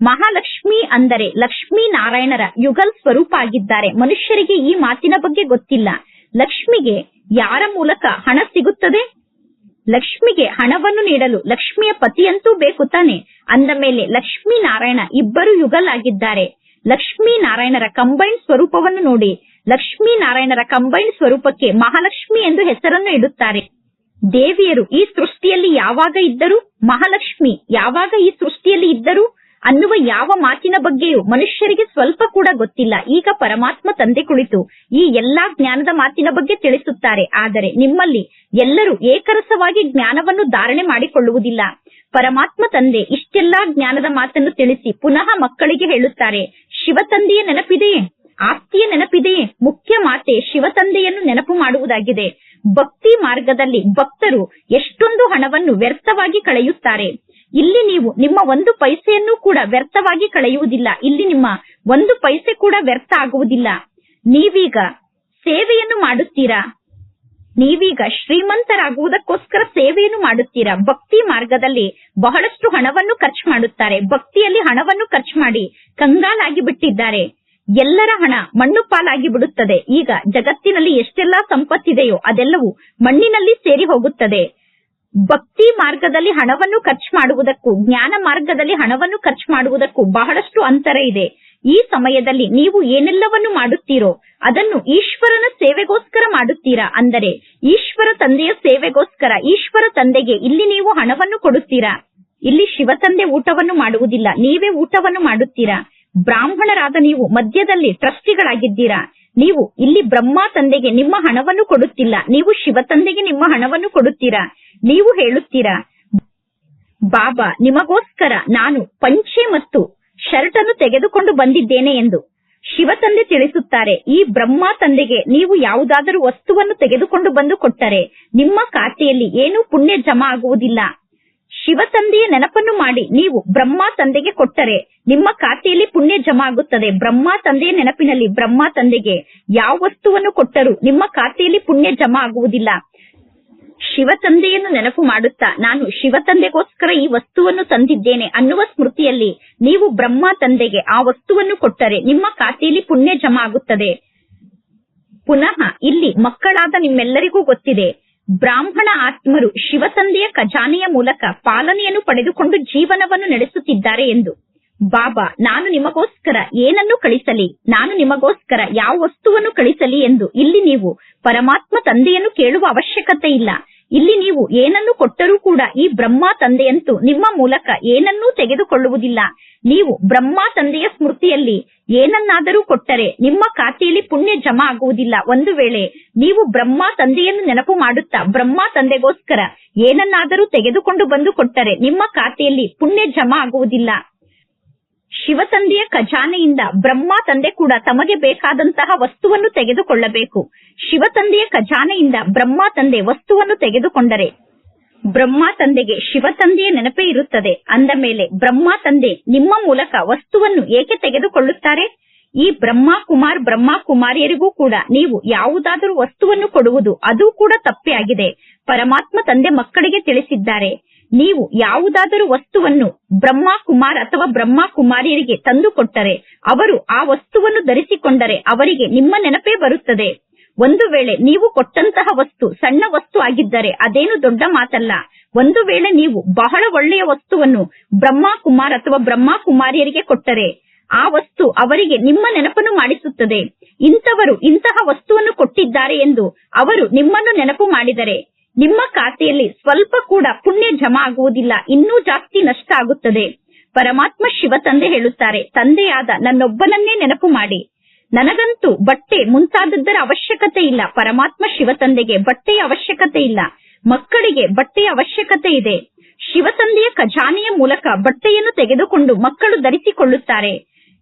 S1: ಮಹಾಲಕ್ಷ್ಮಿ ಅಂದರೆ ಲಕ್ಷ್ಮೀ ನಾರಾಯಣರ ಯುಗಲ್ ಸ್ವರೂಪ ಆಗಿದ್ದಾರೆ ಮನುಷ್ಯರಿಗೆ ಈ ಮಾತಿನ ಬಗ್ಗೆ ಗೊತ್ತಿಲ್ಲ. ಲಕ್ಷ್ಮಿಗೆ ಯಾರ ಮೂಲಕ ಹಣ ಸಿಗುತ್ತದೆ? ಲಕ್ಷ್ಮಿಗೆ ಹಣವನ್ನು ನೀಡಲು ಲಕ್ಷ್ಮಿಯ ಪತಿಯಂತೂ ಬೇಕು ತಾನೆ. ಅಂದ ಮೇಲೆ ಲಕ್ಷ್ಮೀ ನಾರಾಯಣ ಇಬ್ಬರು ಯುಗಲ್ ಆಗಿದ್ದಾರೆ. ಲಕ್ಷ್ಮೀ ನಾರಾಯಣರ ಕಂಬೈನ್ ಸ್ವರೂಪವನ್ನು ನೋಡಿ ಲಕ್ಷ್ಮೀ ನಾರಾಯಣರ ಕಂಬೈನ್ ಸ್ವರೂಪಕ್ಕೆ ಮಹಾಲಕ್ಷ್ಮಿ ಎಂದು ಹೆಸರನ್ನು ಇಡುತ್ತಾರೆ. ದೇವಿಯರು ಈ ಸೃಷ್ಟಿಯಲ್ಲಿ ಯಾವಾಗ ಇದ್ದರು, ಮಹಾಲಕ್ಷ್ಮಿ ಯಾವಾಗ ಈ ಸೃಷ್ಟಿಯಲ್ಲಿ ಇದ್ದರು ಅನ್ನುವ ಯಾವ ಮಾತಿನ ಬಗ್ಗೆಯೂ ಮನುಷ್ಯರಿಗೆ ಸ್ವಲ್ಪ ಕೂಡ ಗೊತ್ತಿಲ್ಲ. ಈಗ ಪರಮಾತ್ಮ ತಂದೆ ಕುಳಿತು ಈ ಎಲ್ಲಾ ಜ್ಞಾನದ ಮಾತಿನ ಬಗ್ಗೆ ತಿಳಿಸುತ್ತಾರೆ. ಆದರೆ ನಿಮ್ಮಲ್ಲಿ ಎಲ್ಲರೂ ಏಕರಸವಾಗಿ ಜ್ಞಾನವನ್ನು ಧಾರಣೆ ಮಾಡಿಕೊಳ್ಳುವುದಿಲ್ಲ. ಪರಮಾತ್ಮ ತಂದೆ ಇಷ್ಟೆಲ್ಲಾ ಜ್ಞಾನದ ಮಾತನ್ನು ತಿಳಿಸಿ ಪುನಃ ಮಕ್ಕಳಿಗೆ ಹೇಳುತ್ತಾರೆ, ಶಿವ ತಂದೆಯ ನೆನಪಿದೆಯೇ? ಆಸ್ತಿಯ ನೆನಪಿದೆಯೇ ಮುಖ್ಯ ಮಾತೆ ಶಿವತಂದೆಯನ್ನು ನೆನಪು ಮಾಡುವುದಾಗಿದೆ. ಭಕ್ತಿ ಮಾರ್ಗದಲ್ಲಿ ಭಕ್ತರು ಎಷ್ಟೊಂದು ಹಣವನ್ನು ವ್ಯರ್ಥವಾಗಿ ಕಳೆಯುತ್ತಾರೆ. ಇಲ್ಲಿ ನೀವು ನಿಮ್ಮ ಒಂದು ಪೈಸೆಯನ್ನು ಕೂಡ ವ್ಯರ್ಥವಾಗಿ ಕಳೆಯುವುದಿಲ್ಲ. ಇಲ್ಲಿ ನಿಮ್ಮ ಒಂದು ಪೈಸೆ ಕೂಡ ವ್ಯರ್ಥ ಆಗುವುದಿಲ್ಲ. ನೀವೀಗ ಸೇವೆಯನ್ನು ಮಾಡುತ್ತೀರಾ? ನೀವೀಗ ಶ್ರೀಮಂತರಾಗುವುದಕ್ಕೋಸ್ಕರ ಸೇವೆಯನ್ನು ಮಾಡುತ್ತೀರಾ? ಭಕ್ತಿ ಮಾರ್ಗದಲ್ಲಿ ಬಹಳಷ್ಟು ಹಣವನ್ನು ಖರ್ಚು ಮಾಡುತ್ತಾರೆ. ಭಕ್ತಿಯಲ್ಲಿ ಹಣವನ್ನು ಖರ್ಚು ಮಾಡಿ ಕಂಗಾಲಾಗಿ ಬಿಟ್ಟಿದ್ದಾರೆ ಎಲ್ಲರ ಹಣ ಮಣ್ಣು ಪಾಲಾಗಿ ಬಿಡುತ್ತದೆ. ಈಗ ಜಗತ್ತಿನಲ್ಲಿ ಎಷ್ಟೆಲ್ಲಾ ಸಂಪತ್ತಿದೆಯೋ ಅದೆಲ್ಲವೂ ಮಣ್ಣಿನಲ್ಲಿ ಸೇರಿ ಹೋಗುತ್ತದೆ. ಭಕ್ತಿ ಮಾರ್ಗದಲ್ಲಿ ಹಣವನ್ನು ಖರ್ಚು ಮಾಡುವುದಕ್ಕೂ, ಜ್ಞಾನ ಮಾರ್ಗದಲ್ಲಿ ಹಣವನ್ನು ಖರ್ಚು ಮಾಡುವುದಕ್ಕೂ ಬಹಳಷ್ಟು ಅಂತರ ಇದೆ. ಈ ಸಮಯದಲ್ಲಿ ನೀವು ಏನೆಲ್ಲವನ್ನು ಮಾಡುತ್ತೀರೋ ಅದನ್ನು ಈಶ್ವರನ ಸೇವೆಗೋಸ್ಕರ ಮಾಡುತ್ತೀರಾ ಅಂದರೆ, ಈಶ್ವರ ತಂದೆಯ ಸೇವೆಗೋಸ್ಕರ ಈಶ್ವರ ತಂದೆಗೆ ಇಲ್ಲಿ ನೀವು ಹಣವನ್ನು ಕೊಡುತ್ತೀರಾ? ಇಲ್ಲಿ ಶಿವ ತಂದೆ ಊಟವನ್ನು ಮಾಡುವುದಿಲ್ಲ, ನೀವೇ ಊಟವನ್ನು ಮಾಡುತ್ತೀರಾ? ಬ್ರಾಹ್ಮಣರಾದ ನೀವು ಮಧ್ಯದಲ್ಲಿ ಟ್ರಸ್ಟಿಗಳಾಗಿದ್ದೀರಾ? ನೀವು ಇಲ್ಲಿ ಬ್ರಹ್ಮ ತಂದೆಗೆ ನಿಮ್ಮ ಹಣವನ್ನು ಕೊಡುತ್ತಿಲ್ಲ. ನೀವು ಶಿವ ತಂದೆಗೆ ನಿಮ್ಮ ಹಣವನ್ನು ಕೊಡುತ್ತೀರಾ? ನೀವು ಹೇಳುತ್ತೀರಾ, ಬಾಬಾ, ನಿಮಗೋಸ್ಕರ ನಾನು ಪಂಚೆ ಮತ್ತು ಶರ್ಟ್ ಅನ್ನು ತೆಗೆದುಕೊಂಡು ಬಂದಿದ್ದೇನೆ ಎಂದು. ಶಿವ ತಂದೆ ತಿಳಿಸುತ್ತಾರೆ, ಈ ಬ್ರಹ್ಮ ತಂದೆಗೆ ನೀವು ಯಾವುದಾದರೂ ವಸ್ತುವನ್ನು ತೆಗೆದುಕೊಂಡು ಬಂದು ಕೊಟ್ಟರೆ ನಿಮ್ಮ ಖಾತೆಯಲ್ಲಿ ಏನೂ ಪುಣ್ಯ ಜಮಾ ಆಗುವುದಿಲ್ಲ. ಶಿವ ತಂದೆಯ ನೆನಪನ್ನು ಮಾಡಿ. ನೀವು ಬ್ರಹ್ಮ ತಂದೆಗೆ ಕೊಟ್ಟರೆ ನಿಮ್ಮ ಖಾತೆಯಲ್ಲಿ ಪುಣ್ಯ ಜಮಾ ಆಗುತ್ತದೆ. ಬ್ರಹ್ಮ ತಂದೆಯ ನೆನಪಿನಲ್ಲಿ ಬ್ರಹ್ಮ ತಂದೆಗೆ ಯಾವ ವಸ್ತುವನ್ನು ಕೊಟ್ಟರೂ ನಿಮ್ಮ ಖಾತೆಯಲ್ಲಿ ಪುಣ್ಯ ಜಮಾ ಆಗುವುದಿಲ್ಲ. ಶಿವ ತಂದೆಯನ್ನು ನೆನಪು ಮಾಡುತ್ತಾ, ನಾನು ಶಿವ ತಂದೆಗೋಸ್ಕರ ಈ ವಸ್ತುವನ್ನು ತಂದಿದ್ದೇನೆ ಅನ್ನುವ ಸ್ಮೃತಿಯಲ್ಲಿ ನೀವು ಬ್ರಹ್ಮ ತಂದೆಗೆ ಆ ವಸ್ತುವನ್ನು ಕೊಟ್ಟರೆ ನಿಮ್ಮ ಖಾತೆಯಲ್ಲಿ ಪುಣ್ಯ ಜಮಾ ಆಗುತ್ತದೆ. ಪುನಃ ಇಲ್ಲಿ ಮಕ್ಕಳಾದ ನಿಮ್ಮೆಲ್ಲರಿಗೂ ಗೊತ್ತಿದೆ. ಬ್ರಾಹ್ಮಣ ಆತ್ಮರು ಶಿವತಂದೆಯ ಖಜಾನೆಯ ಮೂಲಕ ಪಾಲನೆಯನ್ನು ಪಡೆದುಕೊಂಡು ಜೀವನವನ್ನು ನಡೆಸುತ್ತಿದ್ದಾರೆ ಎಂದು. ಬಾಬಾ, ನಾನು ನಿಮಗೋಸ್ಕರ ಏನನ್ನು ಕಳಿಸಲಿ, ನಾನು ನಿಮಗೋಸ್ಕರ ಯಾವ ವಸ್ತುವನ್ನು ಕಳಿಸಲಿ ಎಂದು ಇಲ್ಲಿ ನೀವು ಪರಮಾತ್ಮ ತಂದೆಯನ್ನು ಕೇಳುವ ಅವಶ್ಯಕತೆ ಇಲ್ಲ. ಇಲ್ಲಿ ನೀವು ಏನನ್ನು ಕೊಟ್ಟರೂ ಕೂಡ ಈ ಬ್ರಹ್ಮ ತಂದೆಯಂತೂ ನಿಮ್ಮ ಮೂಲಕ ಏನನ್ನೂ ತೆಗೆದುಕೊಳ್ಳುವುದಿಲ್ಲ. ನೀವು ಬ್ರಹ್ಮ ತಂದೆಯ ಸ್ಮೃತಿಯಲ್ಲಿ ಏನನ್ನಾದರೂ ಕೊಟ್ಟರೆ ನಿಮ್ಮ ಖಾತೆಯಲ್ಲಿ ಪುಣ್ಯ ಜಮಾ ಆಗುವುದಿಲ್ಲ. ಒಂದು ವೇಳೆ ನೀವು ಬ್ರಹ್ಮ ತಂದೆಯನ್ನು ನೆನಪು ಮಾಡುತ್ತಾ ಬ್ರಹ್ಮ ತಂದೆಗೋಸ್ಕರ ಏನನ್ನಾದರೂ ತೆಗೆದುಕೊಂಡು ಬಂದು ಕೊಟ್ಟರೆ ನಿಮ್ಮ ಖಾತೆಯಲ್ಲಿ ಪುಣ್ಯ ಜಮಾ ಆಗುವುದಿಲ್ಲ. ಶಿವ ತಂದೆಯ ಖಜಾನೆಯಿಂದ ಬ್ರಹ್ಮ ತಂದೆ ಕೂಡ ತಮಗೆ ಬೇಕಾದಂತಹ ವಸ್ತುವನ್ನು ತೆಗೆದುಕೊಳ್ಳಬೇಕು. ಶಿವ ತಂದೆಯ ಖಜಾನೆಯಿಂದ ಬ್ರಹ್ಮ ತಂದೆ ವಸ್ತುವನ್ನು ತೆಗೆದುಕೊಂಡರೆ ಬ್ರಹ್ಮ ತಂದೆಗೆ ಶಿವ ತಂದೆಯ ನೆನಪೇ ಇರುತ್ತದೆ. ಅಂದ ಮೇಲೆ ಬ್ರಹ್ಮ ತಂದೆ ನಿಮ್ಮ ಮೂಲಕ ವಸ್ತುವನ್ನು ಏಕೆ ತೆಗೆದುಕೊಳ್ಳುತ್ತಾರೆ? ಈ ಬ್ರಹ್ಮ ಕುಮಾರ್ ಬ್ರಹ್ಮ ಕುಮಾರಿಯರಿಗೂ ಕೂಡ ನೀವು ಯಾವುದಾದರೂ ವಸ್ತುವನ್ನು ಕೊಡುವುದು ಅದು ಕೂಡ ತಪ್ಪೇ ಆಗಿದೆ. ಪರಮಾತ್ಮ ತಂದೆ ಮಕ್ಕಳಿಗೆ ತಿಳಿಸಿದ್ದಾರೆ. ನೀವು ಯಾವುದಾದರೂ ವಸ್ತುವನ್ನು ಬ್ರಹ್ಮ ಕುಮಾರ್ ಅಥವಾ ಬ್ರಹ್ಮ ಕುಮಾರಿಯರಿಗೆ ತಂದುಕೊಟ್ಟರೆ ಅವರು ಆ ವಸ್ತುವನ್ನು ಧರಿಸಿಕೊಂಡರೆ ಅವರಿಗೆ ನಿಮ್ಮ ನೆನಪೇ ಬರುತ್ತದೆ. ಒಂದು ವೇಳೆ ನೀವು ಕೊಟ್ಟಂತಹ ವಸ್ತು ಸಣ್ಣ ವಸ್ತು ಆಗಿದ್ದರೆ ಅದೇನು ದೊಡ್ಡ ಮಾತಲ್ಲ. ಒಂದು ವೇಳೆ ನೀವು ಬಹಳ ಒಳ್ಳೆಯ ವಸ್ತುವನ್ನು ಬ್ರಹ್ಮ ಕುಮಾರ್ ಅಥವಾ ಬ್ರಹ್ಮ ಕುಮಾರಿಯರಿಗೆ ಕೊಟ್ಟರೆ ಆ ವಸ್ತು ಅವರಿಗೆ ನಿಮ್ಮ ನೆನಪನ್ನು ಮಾಡಿಸುತ್ತದೆ. ಇಂಥವರು ಇಂತಹ ವಸ್ತುವನ್ನು ಕೊಟ್ಟಿದ್ದಾರೆ ಎಂದು ಅವರು ನಿಮ್ಮನ್ನು ನೆನಪು ಮಾಡಿದರೆ ನಿಮ್ಮ ಖಾತೆಯಲ್ಲಿ ಸ್ವಲ್ಪ ಕೂಡ ಪುಣ್ಯ ಜಮಾ ಆಗುವುದಿಲ್ಲ, ಇನ್ನೂ ಜಾಸ್ತಿ ನಷ್ಟ ಆಗುತ್ತದೆ. ಪರಮಾತ್ಮ ಶಿವ ತಂದೆ ಹೇಳುತ್ತಾರೆ, ತಂದೆಯಾದ ನನ್ನೊಬ್ಬನನ್ನೇ ನೆನಪು ಮಾಡಿ. ನನಗಂತೂ ಬಟ್ಟೆ ಮುಂತಾದದ್ದರ ಅವಶ್ಯಕತೆ ಇಲ್ಲ. ಪರಮಾತ್ಮ ಶಿವ ತಂದೆಗೆ ಬಟ್ಟೆಯ ಅವಶ್ಯಕತೆ ಇಲ್ಲ. ಮಕ್ಕಳಿಗೆ ಬಟ್ಟೆಯ ಅವಶ್ಯಕತೆ ಇದೆ. ಶಿವತಂದೆಯ ಖಜಾನೆಯ ಮೂಲಕ ಬಟ್ಟೆಯನ್ನು ತೆಗೆದುಕೊಂಡು ಮಕ್ಕಳು ಧರಿಸಿಕೊಳ್ಳುತ್ತಾರೆ.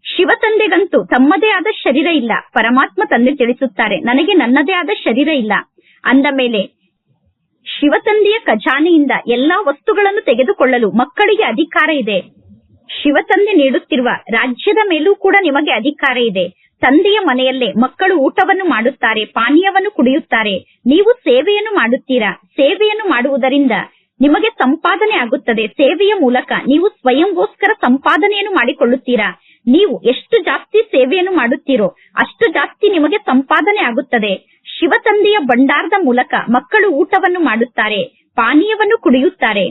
S1: ಶಿವ ತಂದೆಗಂತೂ ತಮ್ಮದೇ ಆದ ಶರೀರ ಇಲ್ಲ. ಪರಮಾತ್ಮ ತಂದೆ ತಿಳಿಸುತ್ತಾರೆ, ನನಗೆ ನನ್ನದೇ ಆದ ಶರೀರ ಇಲ್ಲ. ಅಂದ ಮೇಲೆ ಶಿವತಂದೆಯ ಖಜಾನೆಯಿಂದ ಎಲ್ಲಾ ವಸ್ತುಗಳನ್ನು ತೆಗೆದುಕೊಳ್ಳಲು ಮಕ್ಕಳಿಗೆ ಅಧಿಕಾರ ಇದೆ. ಶಿವತಂದೆ ನೀಡುತ್ತಿರುವ ರಾಜ್ಯದ ಮೇಲೂ ಕೂಡ ನಿಮಗೆ ಅಧಿಕಾರ ಇದೆ. ತಂದೆಯ ಮನೆಯಲ್ಲೇ ಮಕ್ಕಳು ಊಟವನ್ನು ಮಾಡುತ್ತಾರೆ, ಪಾನೀಯವನ್ನು ಕುಡಿಯುತ್ತಾರೆ. ನೀವು ಸೇವೆಯನ್ನು ಮಾಡುತ್ತೀರಾ? ಸೇವೆಯನ್ನು ಮಾಡುವುದರಿಂದ ನಿಮಗೆ ಸಂಪಾದನೆ ಆಗುತ್ತದೆ. ಸೇವೆಯ ಮೂಲಕ ನೀವು ಸ್ವಯಂಗೋಸ್ಕರ ಸಂಪಾದನೆಯನ್ನು ಮಾಡಿಕೊಳ್ಳುತ್ತೀರಾ? ನೀವು ಎಷ್ಟು ಜಾಸ್ತಿ ಸೇವೆಯನ್ನು ಮಾಡುತ್ತೀರೋ ಅಷ್ಟು ಜಾಸ್ತಿ ನಿಮಗೆ ಸಂಪಾದನೆ ಆಗುತ್ತದೆ. ಶಿವ ತಂದೆಯ ಭಂಡಾರದ ಮೂಲಕ ಮಕ್ಕಳು ಊಟವನ್ನು ಮಾಡುತ್ತಾರೆ, ಪಾನೀಯವನ್ನು ಕುಡಿಯುತ್ತಾರೆ.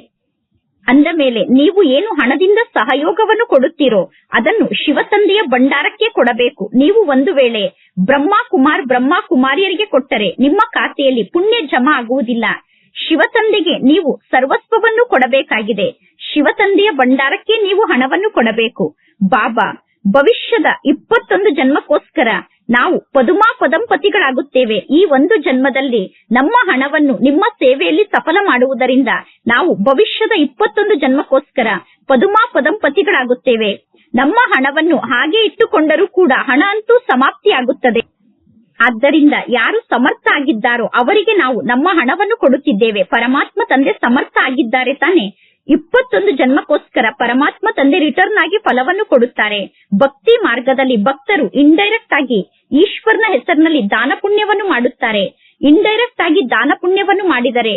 S1: ಅಂದ ಮೇಲೆ ನೀವು ಏನು ಹಣದಿಂದ ಸಹಯೋಗವನ್ನು ಕೊಡುತ್ತೀರೋ ಅದನ್ನು ಶಿವ ತಂದೆಯ ಭಂಡಾರಕ್ಕೆ ಕೊಡಬೇಕು. ನೀವು ಒಂದು ವೇಳೆ ಬ್ರಹ್ಮ ಕುಮಾರ್ ಬ್ರಹ್ಮ ಕುಮಾರಿಯರಿಗೆ ಕೊಟ್ಟರೆ ನಿಮ್ಮ ಖಾತೆಯಲ್ಲಿ ಪುಣ್ಯ ಜಮಾ ಆಗುವುದಿಲ್ಲ. ಶಿವ ತಂದೆಗೆ ನೀವು ಸರ್ವಸ್ವವನ್ನು ಕೊಡಬೇಕಾಗಿದೆ. ಶಿವ ತಂದೆಯ ಭಂಡಾರಕ್ಕೆ ನೀವು ಹಣವನ್ನು ಕೊಡಬೇಕು. ಬಾಬಾ, ಭವಿಷ್ಯದ ಇಪ್ಪತ್ತೊಂದು ಜನ್ಮಕ್ಕೋಸ್ಕರ ನಾವು ಪದುಮಾ ಪದಂಪತಿಗಳಾಗುತ್ತೇವೆ. ಈ ಒಂದು ಜನ್ಮದಲ್ಲಿ ನಮ್ಮ ಹಣವನ್ನು ನಿಮ್ಮ ಸೇವೆಯಲ್ಲಿ ಸಫಲ ಮಾಡುವುದರಿಂದ ನಾವು ಭವಿಷ್ಯದ ಇಪ್ಪತ್ತೊಂದು ಜನ್ಮಕ್ಕೋಸ್ಕರ ಪದುಮಾ ಪದಂಪತಿಗಳಾಗುತ್ತೇವೆ. ನಮ್ಮ ಹಣವನ್ನು ಹಾಗೆ ಇಟ್ಟುಕೊಂಡರೂ ಕೂಡ ಹಣ ಅಂತೂ ಸಮಾಪ್ತಿಯಾಗುತ್ತದೆ. ಆದ್ದರಿಂದ ಯಾರು ಸಮರ್ಥ ಆಗಿದ್ದಾರೋ ಅವರಿಗೆ ನಾವು ನಮ್ಮ ಹಣವನ್ನು ಕೊಡುತ್ತಿದ್ದೇವೆ. ಪರಮಾತ್ಮ ತಂದೆ ಸಮರ್ಥ ಆಗಿದ್ದಾರೆ ತಾನೆ. ಇಪ್ಪತ್ತೊಂದು ಜನ್ಮಕ್ಕೋಸ್ಕರ ಪರಮಾತ್ಮ ತಂದೆ ರಿಟರ್ನ್ ಆಗಿ ಫಲವನ್ನು ಕೊಡುತ್ತಾರೆ. ಭಕ್ತಿ ಮಾರ್ಗದಲ್ಲಿ ಭಕ್ತರು ಇಂಡೈರೆಕ್ಟ್ ಆಗಿ ಈಶ್ವರನ ಹೆಸರಿನಲ್ಲಿ ದಾನ ಪುಣ್ಯವನ್ನು ಮಾಡುತ್ತಾರೆ. ಇಂಡೈರೆಕ್ಟ್ ಆಗಿ ದಾನ ಪುಣ್ಯವನ್ನು ಮಾಡಿದರೆ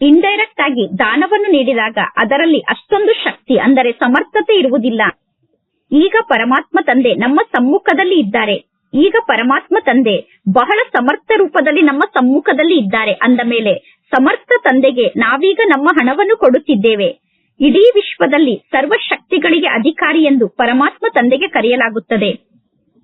S1: ಇಂಡೈರೆಕ್ಟ್ ಆಗಿ ದಾನವನ್ನು ನೀಡಿದಾಗ ಅದರಲ್ಲಿ ಅಷ್ಟೊಂದು ಶಕ್ತಿ, ಅಂದರೆ ಸಮರ್ಥತೆ ಇರುವುದಿಲ್ಲ. ಈಗ ಪರಮಾತ್ಮ ತಂದೆ ನಮ್ಮ ಸಮ್ಮುಖದಲ್ಲಿ ಇದ್ದಾರೆ. ಈಗ ಪರಮಾತ್ಮ ತಂದೆ ಬಹಳ ಸಮರ್ಥ ರೂಪದಲ್ಲಿ ನಮ್ಮ ಸಮ್ಮುಖದಲ್ಲಿ ಇದ್ದಾರೆ ಅಂದ ಮೇಲೆ ಸಮರ್ಥ ತಂದೆಗೆ ನಾವೀಗ ನಮ್ಮ ಹಣವನ್ನು ಕೊಡುತ್ತಿದ್ದೇವೆ. ಇಡೀ ವಿಶ್ವದಲ್ಲಿ ಸರ್ವ ಶಕ್ತಿಗಳಿಗೆ ಅಧಿಕಾರಿ ಎಂದು ಪರಮಾತ್ಮ ತಂದೆಗೆ ಕರೆಯಲಾಗುತ್ತದೆ.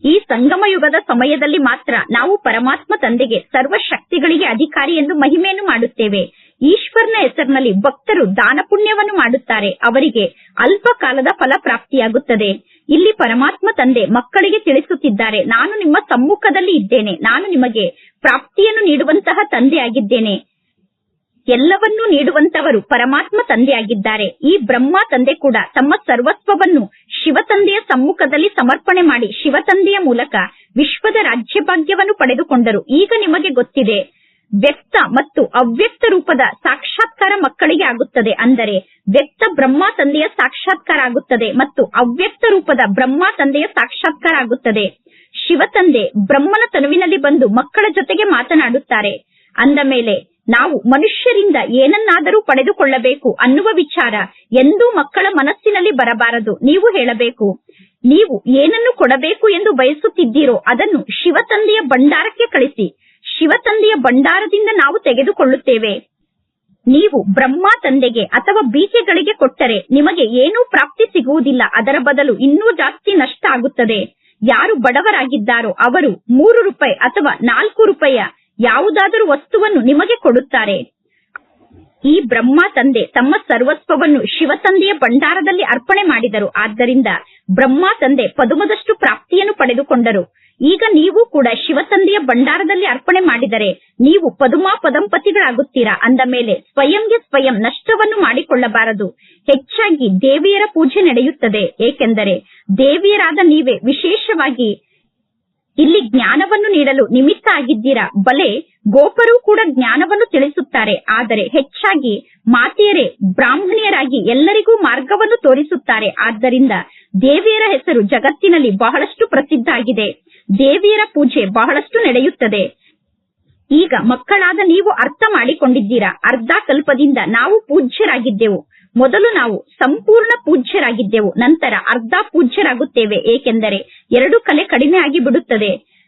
S1: ಈ ಸಂಗಮ ಯುಗದ ಸಮಯದಲ್ಲಿ ಮಾತ್ರ ನಾವು ಪರಮಾತ್ಮ ತಂದೆಗೆ ಸರ್ವ ಶಕ್ತಿಗಳಿಗೆ ಅಧಿಕಾರಿ ಎಂದು ಮಹಿಮೆಯನ್ನು ಮಾಡುತ್ತೇವೆ. ಈಶ್ವರನ ಹೆಸರಿನಲ್ಲಿ ಭಕ್ತರು ದಾನ ಪುಣ್ಯವನ್ನು ಮಾಡುತ್ತಾರೆ. ಅವರಿಗೆ ಅಲ್ಪ ಕಾಲದ ಫಲ ಪ್ರಾಪ್ತಿಯಾಗುತ್ತದೆ. ಇಲ್ಲಿ ಪರಮಾತ್ಮ ತಂದೆ ಮಕ್ಕಳಿಗೆ ತಿಳಿಸುತ್ತಿದ್ದಾರೆ, ನಾನು ನಿಮ್ಮ ಸಮ್ಮುಖದಲ್ಲಿ ಇದ್ದೇನೆ. ನಾನು ನಿಮಗೆ ಪ್ರಾಪ್ತಿಯನ್ನು ನೀಡುವಂತಹ ತಂದೆಯಾಗಿದ್ದೇನೆ. ಎಲ್ಲವನ್ನೂ ನೀಡುವಂತವರು ಪರಮಾತ್ಮ ತಂದೆಯಾಗಿದ್ದಾರೆ. ಈ ಬ್ರಹ್ಮ ತಂದೆ ಕೂಡ ತಮ್ಮ ಸರ್ವಸ್ವವನ್ನು ಶಿವತಂದೆಯ ಸಮ್ಮುಖದಲ್ಲಿ ಸಮರ್ಪಣೆ ಮಾಡಿ ಶಿವತಂದೆಯ ಮೂಲಕ ವಿಶ್ವದ ರಾಜ್ಯಭಾಗ್ಯವನ್ನು ಪಡೆದುಕೊಂಡರು. ಈಗ ನಿಮಗೆ ಗೊತ್ತಿದೆ, ವ್ಯಕ್ತ ಮತ್ತು ಅವ್ಯಕ್ತ ರೂಪದ ಸಾಕ್ಷಾತ್ಕಾರ ಮಕ್ಕಳಿಗೆ ಆಗುತ್ತದೆ. ಅಂದರೆ ವ್ಯಕ್ತ ಬ್ರಹ್ಮ ತಂದೆಯ ಸಾಕ್ಷಾತ್ಕಾರ ಆಗುತ್ತದೆ ಮತ್ತು ಅವ್ಯಕ್ತ ರೂಪದ ಬ್ರಹ್ಮ ತಂದೆಯ ಸಾಕ್ಷಾತ್ಕಾರ ಆಗುತ್ತದೆ. ಶಿವತಂದೆ ಬ್ರಹ್ಮನ ತನುವಿನಲ್ಲಿ ಬಂದು ಮಕ್ಕಳ ಜೊತೆಗೆ ಮಾತನಾಡುತ್ತಾರೆ. ಅಂದ ಮೇಲೆ ನಾವು ಮನುಷ್ಯರಿಂದ ಏನನ್ನಾದರೂ ಪಡೆದುಕೊಳ್ಳಬೇಕು ಅನ್ನುವ ವಿಚಾರ ಎಂದೂ ಮಕ್ಕಳ ಮನಸ್ಸಿನಲ್ಲಿ ಬರಬಾರದು, ನೀವು ಹೇಳಬೇಕು. ನೀವು ಏನನ್ನು ಕೊಡಬೇಕು ಎಂದು ಬಯಸುತ್ತಿದ್ದೀರೋ ಅದನ್ನು ಶಿವತಂದೆಯ ಭಂಡಾರಕ್ಕೆ ಕಳಿಸಿ. ಶಿವತಂದೆಯ ಭಂಡಾರದಿಂದ ನಾವು ತೆಗೆದುಕೊಳ್ಳುತ್ತೇವೆ. ನೀವು ಬ್ರಹ್ಮ ತಂದೆಗೆ ಅಥವಾ ಬೀಜಗಳಿಗೆ ಕೊಟ್ಟರೆ ನಿಮಗೆ ಏನೂ ಪ್ರಾಪ್ತಿ ಸಿಗುವುದಿಲ್ಲ, ಅದರ ಬದಲು ಇನ್ನೂ ಜಾಸ್ತಿ ನಷ್ಟ ಆಗುತ್ತದೆ. ಯಾರು ಬಡವರಾಗಿದ್ದಾರೋ ಅವರು ಮೂರು ರೂಪಾಯಿ ಅಥವಾ ನಾಲ್ಕು ರೂಪಾಯಿಯ ಯಾವುದಾದರೂ ವಸ್ತುವನ್ನು ನಿಮಗೆ ಕೊಡುತ್ತಾರೆ. ಈ ಬ್ರಹ್ಮ ತಂದೆ ತಮ್ಮ ಸರ್ವಸ್ವವನ್ನು ಶಿವತಂದೆಯ ಭಂಡಾರದಲ್ಲಿ ಅರ್ಪಣೆ ಮಾಡಿದರು. ಆದ್ದರಿಂದ ಬ್ರಹ್ಮ ತಂದೆ ಪದುಮದಷ್ಟು ಪ್ರಾಪ್ತಿಯನ್ನು ಪಡೆದುಕೊಂಡರು. ಈಗ ನೀವು ಕೂಡ ಶಿವತಂದೆಯ ಭಂಡಾರದಲ್ಲಿ ಅರ್ಪಣೆ ಮಾಡಿದರೆ ನೀವು ಪದುಮಾ ಪದಂಪತಿಗಳಾಗುತ್ತೀರಾ? ಅಂದ ಮೇಲೆ ಸ್ವಯಂಗೆ ಸ್ವಯಂ ನಷ್ಟವನ್ನು ಮಾಡಿಕೊಳ್ಳಬಾರದು. ಹೆಚ್ಚಾಗಿ ದೇವಿಯರ ಪೂಜೆ ನಡೆಯುತ್ತದೆ. ಏಕೆಂದರೆ ದೇವಿಯರಾದ ನೀವೇ ವಿಶೇಷವಾಗಿ ಇಲ್ಲಿ ಜ್ಞಾನವನ್ನು ನೀಡಲು ನಿಮಿತ್ತ ಆಗಿದ್ದೀರಾ ಬಲೆ, ಗೋಪರು ಕೂಡ ಜ್ಞಾನವನ್ನು ತಿಳಿಸುತ್ತಾರೆ. ಆದರೆ ಹೆಚ್ಚಾಗಿ ಮಾತೆಯರೇ, ಬ್ರಾಹ್ಮಣಿಯರಾಗಿ ಎಲ್ಲರಿಗೂ ಮಾರ್ಗವನ್ನು ತೋರಿಸುತ್ತಾರೆ. ಆದ್ದರಿಂದ ದೇವಿಯರ ಹೆಸರು ಜಗತ್ತಿನಲ್ಲಿ ಬಹಳಷ್ಟು ಪ್ರಸಿದ್ಧ ಆಗಿದೆ ದೇವಿಯರ ಪೂಜೆ ಬಹಳಷ್ಟು ನಡೆಯುತ್ತದೆ. ಈಗ ಮಕ್ಕಳಾದ ನೀವು ಅರ್ಥ ಮಾಡಿಕೊಂಡಿದ್ದೀರಾ? ಅರ್ಧ ಕಲ್ಪದಿಂದ ನಾವು ಪೂಜ್ಯರಾಗಿದ್ದೆವು. ಮೊದಲು ನಾವು ಸಂಪೂರ್ಣ ಪೂಜ್ಯರಾಗಿದ್ದೆವು, ನಂತರ ಅರ್ಧ ಪೂಜ್ಯರಾಗುತ್ತೇವೆ, ಏಕೆಂದರೆ ಎರಡು ಕಲೆ ಕಡಿಮೆ ಆಗಿಬಿಡುತ್ತದೆ.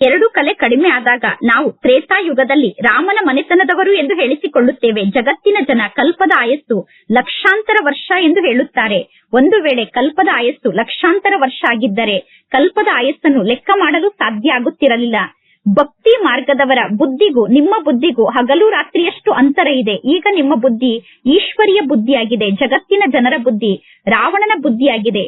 S1: ಎರಡು ಕಲೆ ಕಡಿಮೆ ಆದಾಗ ನಾವು ತ್ರೇತಾಯುಗದಲ್ಲಿ ರಾಮನ ಮನೆತನದವರು ಎಂದು ಹೇಳಿಸಿಕೊಳ್ಳುತ್ತೇವೆ, ಜಗತ್ತಿನ ಜನ ಕಲ್ಪದ ಆಯಸ್ಸು ಲಕ್ಷಾಂತರ ವರ್ಷ ಎಂದು ಹೇಳುತ್ತಾರೆ. ಒಂದು ವೇಳೆ ಕಲ್ಪದ ಆಯಸ್ಸು ಲಕ್ಷಾಂತರ ವರ್ಷ ಆಗಿದ್ದರೆ ಕಲ್ಪದ ಆಯಸ್ಸನ್ನು ಲೆಕ್ಕ ಮಾಡಲು ಸಾಧ್ಯ ಆಗುತ್ತಿರಲಿಲ್ಲ. ಭಕ್ತಿ ಮಾರ್ಗದವರ ಬುದ್ಧಿಗೂ, ನಿಮ್ಮ ಬುದ್ಧಿಗೂ ಹಗಲು ರಾತ್ರಿಯಷ್ಟು ಅಂತರ ಇದೆ. ಈಗ ನಿಮ್ಮ ಬುದ್ಧಿ ಈಶ್ವರಿಯ ಬುದ್ಧಿಯಾಗಿದೆ. ಜಗತ್ತಿನ ಜನರ ಬುದ್ಧಿ ರಾವಣನ ಬುದ್ಧಿಯಾಗಿದೆ.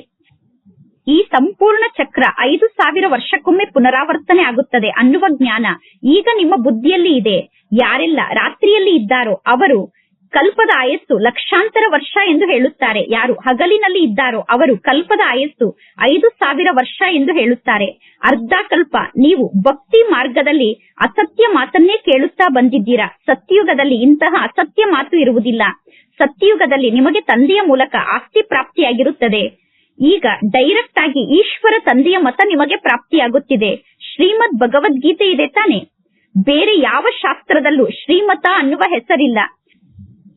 S1: ಈ ಸಂಪೂರ್ಣ ಚಕ್ರ ಐದು ಸಾವಿರ ವರ್ಷಕ್ಕೊಮ್ಮೆ ಪುನರಾವರ್ತನೆ ಆಗುತ್ತದೆ ಅನ್ನುವ ಜ್ಞಾನ ಈಗ ನಿಮ್ಮ ಬುದ್ಧಿಯಲ್ಲಿ ಇದೆ. ಯಾರೆಲ್ಲ ರಾತ್ರಿಯಲ್ಲಿ ಇದ್ದಾರೋ ಅವರು ಕಲ್ಪದ ಆಯಸ್ಸು ಲಕ್ಷಾಂತರ ವರ್ಷ ಎಂದು ಹೇಳುತ್ತಾರೆ. ಯಾರು ಹಗಲಿನಲ್ಲಿ ಇದ್ದಾರೋ ಅವರು ಕಲ್ಪದ ಆಯಸ್ಸು ಐದು ಸಾವಿರ ವರ್ಷ ಎಂದು ಹೇಳುತ್ತಾರೆ. ಅರ್ಧ ಕಲ್ಪ, ನೀವು ಭಕ್ತಿ ಮಾರ್ಗದಲ್ಲಿ ಅಸತ್ಯ ಮಾತನ್ನೇ ಕೇಳುತ್ತಾ ಬಂದಿದ್ದೀರಾ? ಸತ್ಯಯುಗದಲ್ಲಿ ಇಂತಹ ಅಸತ್ಯ ಮಾತು ಇರುವುದಿಲ್ಲ. ಸತ್ಯಯುಗದಲ್ಲಿ ನಿಮಗೆ ತಂದೆಯ ಮೂಲಕ ಆಸ್ತಿ ಪ್ರಾಪ್ತಿಯಾಗಿರುತ್ತದೆ. ಈಗ ಡೈರೆಕ್ಟ್ ಆಗಿ ಈಶ್ವರ ತಂದೆಯ ಮತ ನಿಮಗೆ ಪ್ರಾಪ್ತಿಯಾಗುತ್ತಿದೆ. ಶ್ರೀಮದ್ ಭಗವದ್ಗೀತೆ ಇದೆ ತಾನೆ? ಬೇರೆ ಯಾವ ಶಾಸ್ತ್ರದಲ್ಲೂ ಶ್ರೀಮತ ಅನ್ನುವ ಹೆಸರಿಲ್ಲ.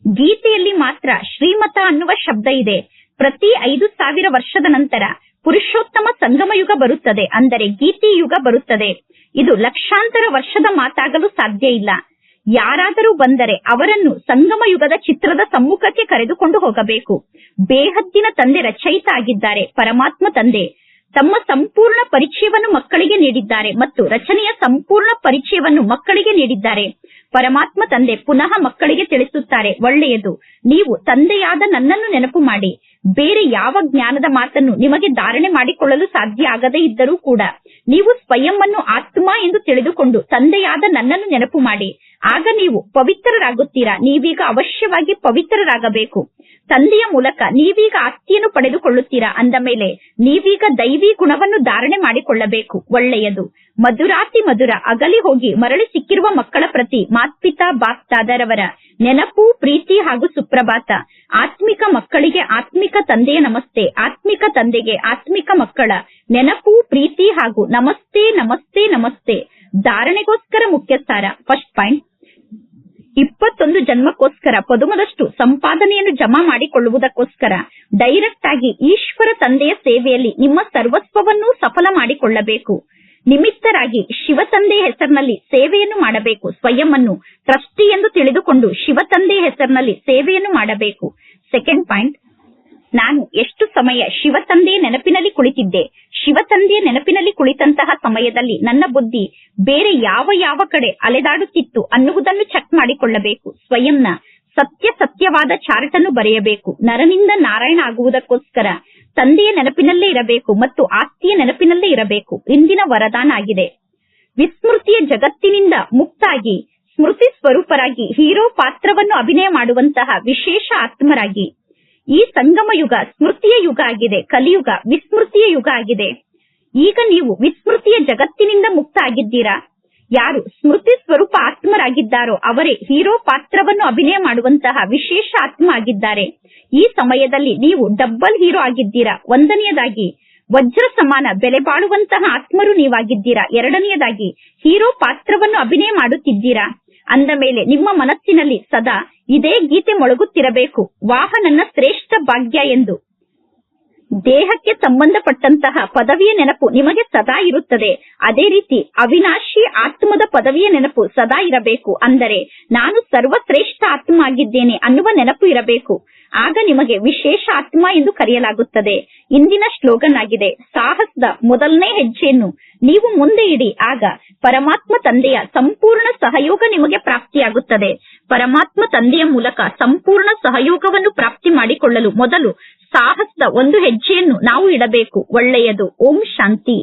S1: ಗೀತೆಯಲ್ಲಿ ಮಾತ್ರ ಶ್ರೀಮತ ಅನ್ನುವ ಶಬ್ದ ಇದೆ. ಪ್ರತಿ ಐದು ಸಾವಿರ ವರ್ಷದ ನಂತರ ಪುರುಷೋತ್ತಮ ಸಂಗಮ ಯುಗ ಬರುತ್ತದೆ. ಅಂದರೆ ಗೀತಿ ಯುಗ ಬರುತ್ತದೆ. ಇದು ಲಕ್ಷಾಂತರ ವರ್ಷದ ಮಾತಾಗಲು ಸಾಧ್ಯ ಇಲ್ಲ. ಯಾರಾದರೂ ಬಂದರೆ ಅವರನ್ನು ಸಂಗಮ ಯುಗದ ಚಿತ್ರದ ಸಮ್ಮುಖಕ್ಕೆ ಕರೆದುಕೊಂಡು ಹೋಗಬೇಕು. ಬೇಹದ್ದಿನ ತಂದೆ ರಚಯಿತ ಆಗಿದ್ದಾರೆ. ಪರಮಾತ್ಮ ತಂದೆ. ತಮ್ಮ ಸಂಪೂರ್ಣ ಪರಿಚಯವನ್ನು ಮಕ್ಕಳಿಗೆ ನೀಡಿದ್ದಾರೆ ಮತ್ತು ರಚನೆಯ ಸಂಪೂರ್ಣ ಪರಿಚಯವನ್ನು ಮಕ್ಕಳಿಗೆ ನೀಡಿದ್ದಾರೆ. ಪರಮಾತ್ಮ ತಂದೆ ಪುನಃ ಮಕ್ಕಳಿಗೆ ತಿಳಿಸುತ್ತಾರೆ, ಒಳ್ಳೆಯದು. ನೀವು ತಂದೆಯಾದ ನನ್ನನ್ನು ನೆನಪು ಮಾಡಿ. ಬೇರೆ ಯಾವ ಜ್ಞಾನದ ಮಾತನ್ನು ನಿಮಗೆ ಧಾರಣೆ ಮಾಡಿಕೊಳ್ಳಲು ಸಾಧ್ಯ ಆಗದೇ ಇದ್ದರೂ ಕೂಡ ನೀವು ಸ್ವಯಂವನ್ನು ಆತ್ಮ ಎಂದು ತಿಳಿದುಕೊಂಡು ತಂದೆಯಾದ ನನ್ನನ್ನು ನೆನಪು ಮಾಡಿ. ಆಗ ನೀವು ಪವಿತ್ರರಾಗುತ್ತೀರಾ? ನೀವೀಗ ಅವಶ್ಯವಾಗಿ ಪವಿತ್ರರಾಗಬೇಕು. ತಂದೆಯ ಮೂಲಕ ನೀವೀಗ ಆಸ್ತಿಯನ್ನು ಪಡೆದುಕೊಳ್ಳುತ್ತೀರಾ ಅಂದ ಮೇಲೆ ನೀವೀಗ ದೈವಿ ಗುಣವನ್ನು ಧಾರಣೆ ಮಾಡಿಕೊಳ್ಳಬೇಕು. ಒಳ್ಳೆಯದು. ಮಧುರಾತಿ ಮಧುರ ಅಗಲಿ ಹೋಗಿ ಮರಳಿ ಸಿಕ್ಕಿರುವ ಮಕ್ಕಳ ಪ್ರತಿ ಮಾತ್ಪಿತಾ ಬಾಸ್ತಾದರವರ ನೆನಪು, ಪ್ರೀತಿ ಹಾಗೂ ಸುಪ್ರಭಾತ. ಆತ್ಮಿಕ ಮಕ್ಕಳಿಗೆ ಆತ್ಮಿಕ ತಂದೆಯ ನಮಸ್ತೆ, ಆತ್ಮಿಕ ತಂದೆಗೆ ಆತ್ಮಿಕ ಮಕ್ಕಳ ನೆನಪು, ಪ್ರೀತಿ ಹಾಗೂ ನಮಸ್ತೆ ನಮಸ್ತೆ ನಮಸ್ತೆ. ಧಾರಣೆಗೋಸ್ಕರ ಮುಖ್ಯಸ್ಥಾರ. First point. ಇಪ್ಪತ್ತೊಂದು ಜನ್ಮಕ್ಕೋಸ್ಕರ ಪದುಮದಷ್ಟು ಸಂಪಾದನೆಯನ್ನು ಜಮಾ ಮಾಡಿಕೊಳ್ಳುವುದಕ್ಕೋಸ್ಕರ ಡೈರೆಕ್ಟ್ ಆಗಿ ಈಶ್ವರ ತಂದೆಯ ಸೇವೆಯಲ್ಲಿ ನಿಮ್ಮ ಸರ್ವಸ್ವವನ್ನು ಸಫಲ ಮಾಡಿಕೊಳ್ಳಬೇಕು. ನಿಮಿತ್ತರಾಗಿ ಶಿವತಂದೆಯ ಹೆಸರಿನಲ್ಲಿ ಸೇವೆಯನ್ನು ಮಾಡಬೇಕು. ಸ್ವಯಂ ಅನ್ನು ಟ್ರಸ್ಟಿ ಎಂದು ತಿಳಿದುಕೊಂಡು ಶಿವತಂದೆಯ ಹೆಸರಿನಲ್ಲಿ ಸೇವೆಯನ್ನು ಮಾಡಬೇಕು. ಸೆಕೆಂಡ್ ಪಾಯಿಂಟ್ ನಾನು ಎಷ್ಟು ಸಮಯ ಶಿವತಂದೆಯ ನೆನಪಿನಲ್ಲಿ ಕುಳಿತಿದ್ದೆ ಶಿವತಂದೆಯ ನೆನಪಿನಲ್ಲಿ ಕುಳಿತಂತಹ ಸಮಯದಲ್ಲಿ ನನ್ನ ಬುದ್ಧಿ ಬೇರೆ ಯಾವ ಯಾವ ಕಡೆ ಅಲೆದಾಡುತ್ತಿತ್ತು ಅನ್ನುವುದನ್ನು ಚೆಕ್ ಮಾಡಿಕೊಳ್ಳಬೇಕು. ಸ್ವಯಂನ ಸತ್ಯ ಸತ್ಯವಾದ ಚಾರ್ಟ್ ಅನ್ನು ಬರೆಯಬೇಕು. ನರನಿಂದ ನಾರಾಯಣ ಆಗುವುದಕ್ಕೋಸ್ಕರ ತಂದೆಯ ನೆನಪಿನಲ್ಲೇ ಇರಬೇಕು ಮತ್ತು ಆಸ್ತಿಯ ನೆನಪಿನಲ್ಲೇ ಇರಬೇಕು. ಇಂದಿನ ವರದಾನ ಆಗಿದೆ ವಿಸ್ಮೃತಿಯ ಜಗತ್ತಿನಿಂದ ಮುಕ್ತಾಗಿ, ಸ್ಮೃತಿ ಸ್ವರೂಪರಾಗಿ, ಹೀರೋ ಪಾತ್ರವನ್ನು ಅಭಿನಯ ಮಾಡುವಂತಹ ವಿಶೇಷ ಆತ್ಮರಾಗಿ ಈ ಸಂಗಮ ಯುಗ ಸ್ಮೃತಿಯ ಯುಗ ಆಗಿದೆ, ಕಲಿಯುಗ ವಿಸ್ಮೃತಿಯ ಯುಗ ಆಗಿದೆ. ಈಗ ನೀವು ವಿಸ್ಮೃತಿಯ ಜಗತ್ತಿನಿಂದ ಮುಕ್ತ ಆಗಿದ್ದೀರಾ ಯಾರು ಸ್ಮೃತಿ ಸ್ವರೂಪ ಆತ್ಮರಾಗಿದ್ದಾರೋ ಅವರೇ ಹೀರೋ ಪಾತ್ರವನ್ನು ಅಭಿನಯ ಮಾಡುವಂತಹ ವಿಶೇಷ ಆತ್ಮ ಆಗಿದ್ದಾರೆ. ಈ ಸಮಯದಲ್ಲಿ ನೀವು ಡಬ್ಬಲ್ ಹೀರೋ ಆಗಿದ್ದೀರಾ? ಒಂದನೆಯದಾಗಿ ವಜ್ರ ಸಮಾನ ಬೆಲೆ ಬಾಳುವಂತಹ ಆತ್ಮರು ನೀವಾಗಿದ್ದೀರಾ? ಎರಡನೆಯದಾಗಿ ಹೀರೋ ಪಾತ್ರವನ್ನು ಅಭಿನಯ ಮಾಡುತ್ತಿದ್ದೀರಾ? ಅಂದ ಮೇಲೆ ನಿಮ್ಮ ಮನಸ್ಸಿನಲ್ಲಿ ಸದಾ ಇದೇ ಗೀತೆ ಮೊಳಗುತ್ತಿರಬೇಕು. ವಾಹನನ ಶ್ರೇಷ್ಠ ಭಾಗ್ಯ ಎಂದು. ದೇಹಕ್ಕೆ ಸಂಬಂಧಪಟ್ಟಂತಹ ಪದವಿಯ ನೆನಪು ನಿಮಗೆ ಸದಾ ಇರುತ್ತದೆ. ಅದೇ ರೀತಿ ಅವಿನಾಶಿ ಆತ್ಮದ ಪದವಿಯ ನೆನಪು ಸದಾ ಇರಬೇಕು. ಅಂದರೆ ನಾನು ಸರ್ವಶ್ರೇಷ್ಠ ಆತ್ಮ ಆಗಿದ್ದೇನೆ ಅನ್ನುವ ನೆನಪು ಇರಬೇಕು. ಆಗ ನಿಮಗೆ ವಿಶೇಷ ಆತ್ಮ ಎಂದು ಕರೆಯಲಾಗುತ್ತದೆ. ಇಂದಿನ ಸ್ಲೋಗನ್ ಆಗಿದೆ ಸಾಹಸದ ಮೊದಲನೇ ಹೆಜ್ಜೆಯನ್ನು ನೀವು ಮುಂದೆ ಇಡಿ. ಆಗ ಪರಮಾತ್ಮ ತಂದೆಯ ಸಂಪೂರ್ಣ ಸಹಯೋಗ ನಿಮಗೆ ಪ್ರಾಪ್ತಿಯಾಗುತ್ತದೆ. ಪರಮಾತ್ಮ ತಂದೆಯ ಮೂಲಕ ಸಂಪೂರ್ಣ ಸಹಯೋಗವನ್ನು ಪ್ರಾಪ್ತಿ ಮಾಡಿಕೊಳ್ಳಲು ಮೊದಲು ಸಾಹಸದ ಒಂದು ಹೆಜ್ಜೆಯನ್ನು ನಾವು ಇಡಬೇಕು. ಒಳ್ಳೆಯದು. ಓಂ ಶಾಂತಿ.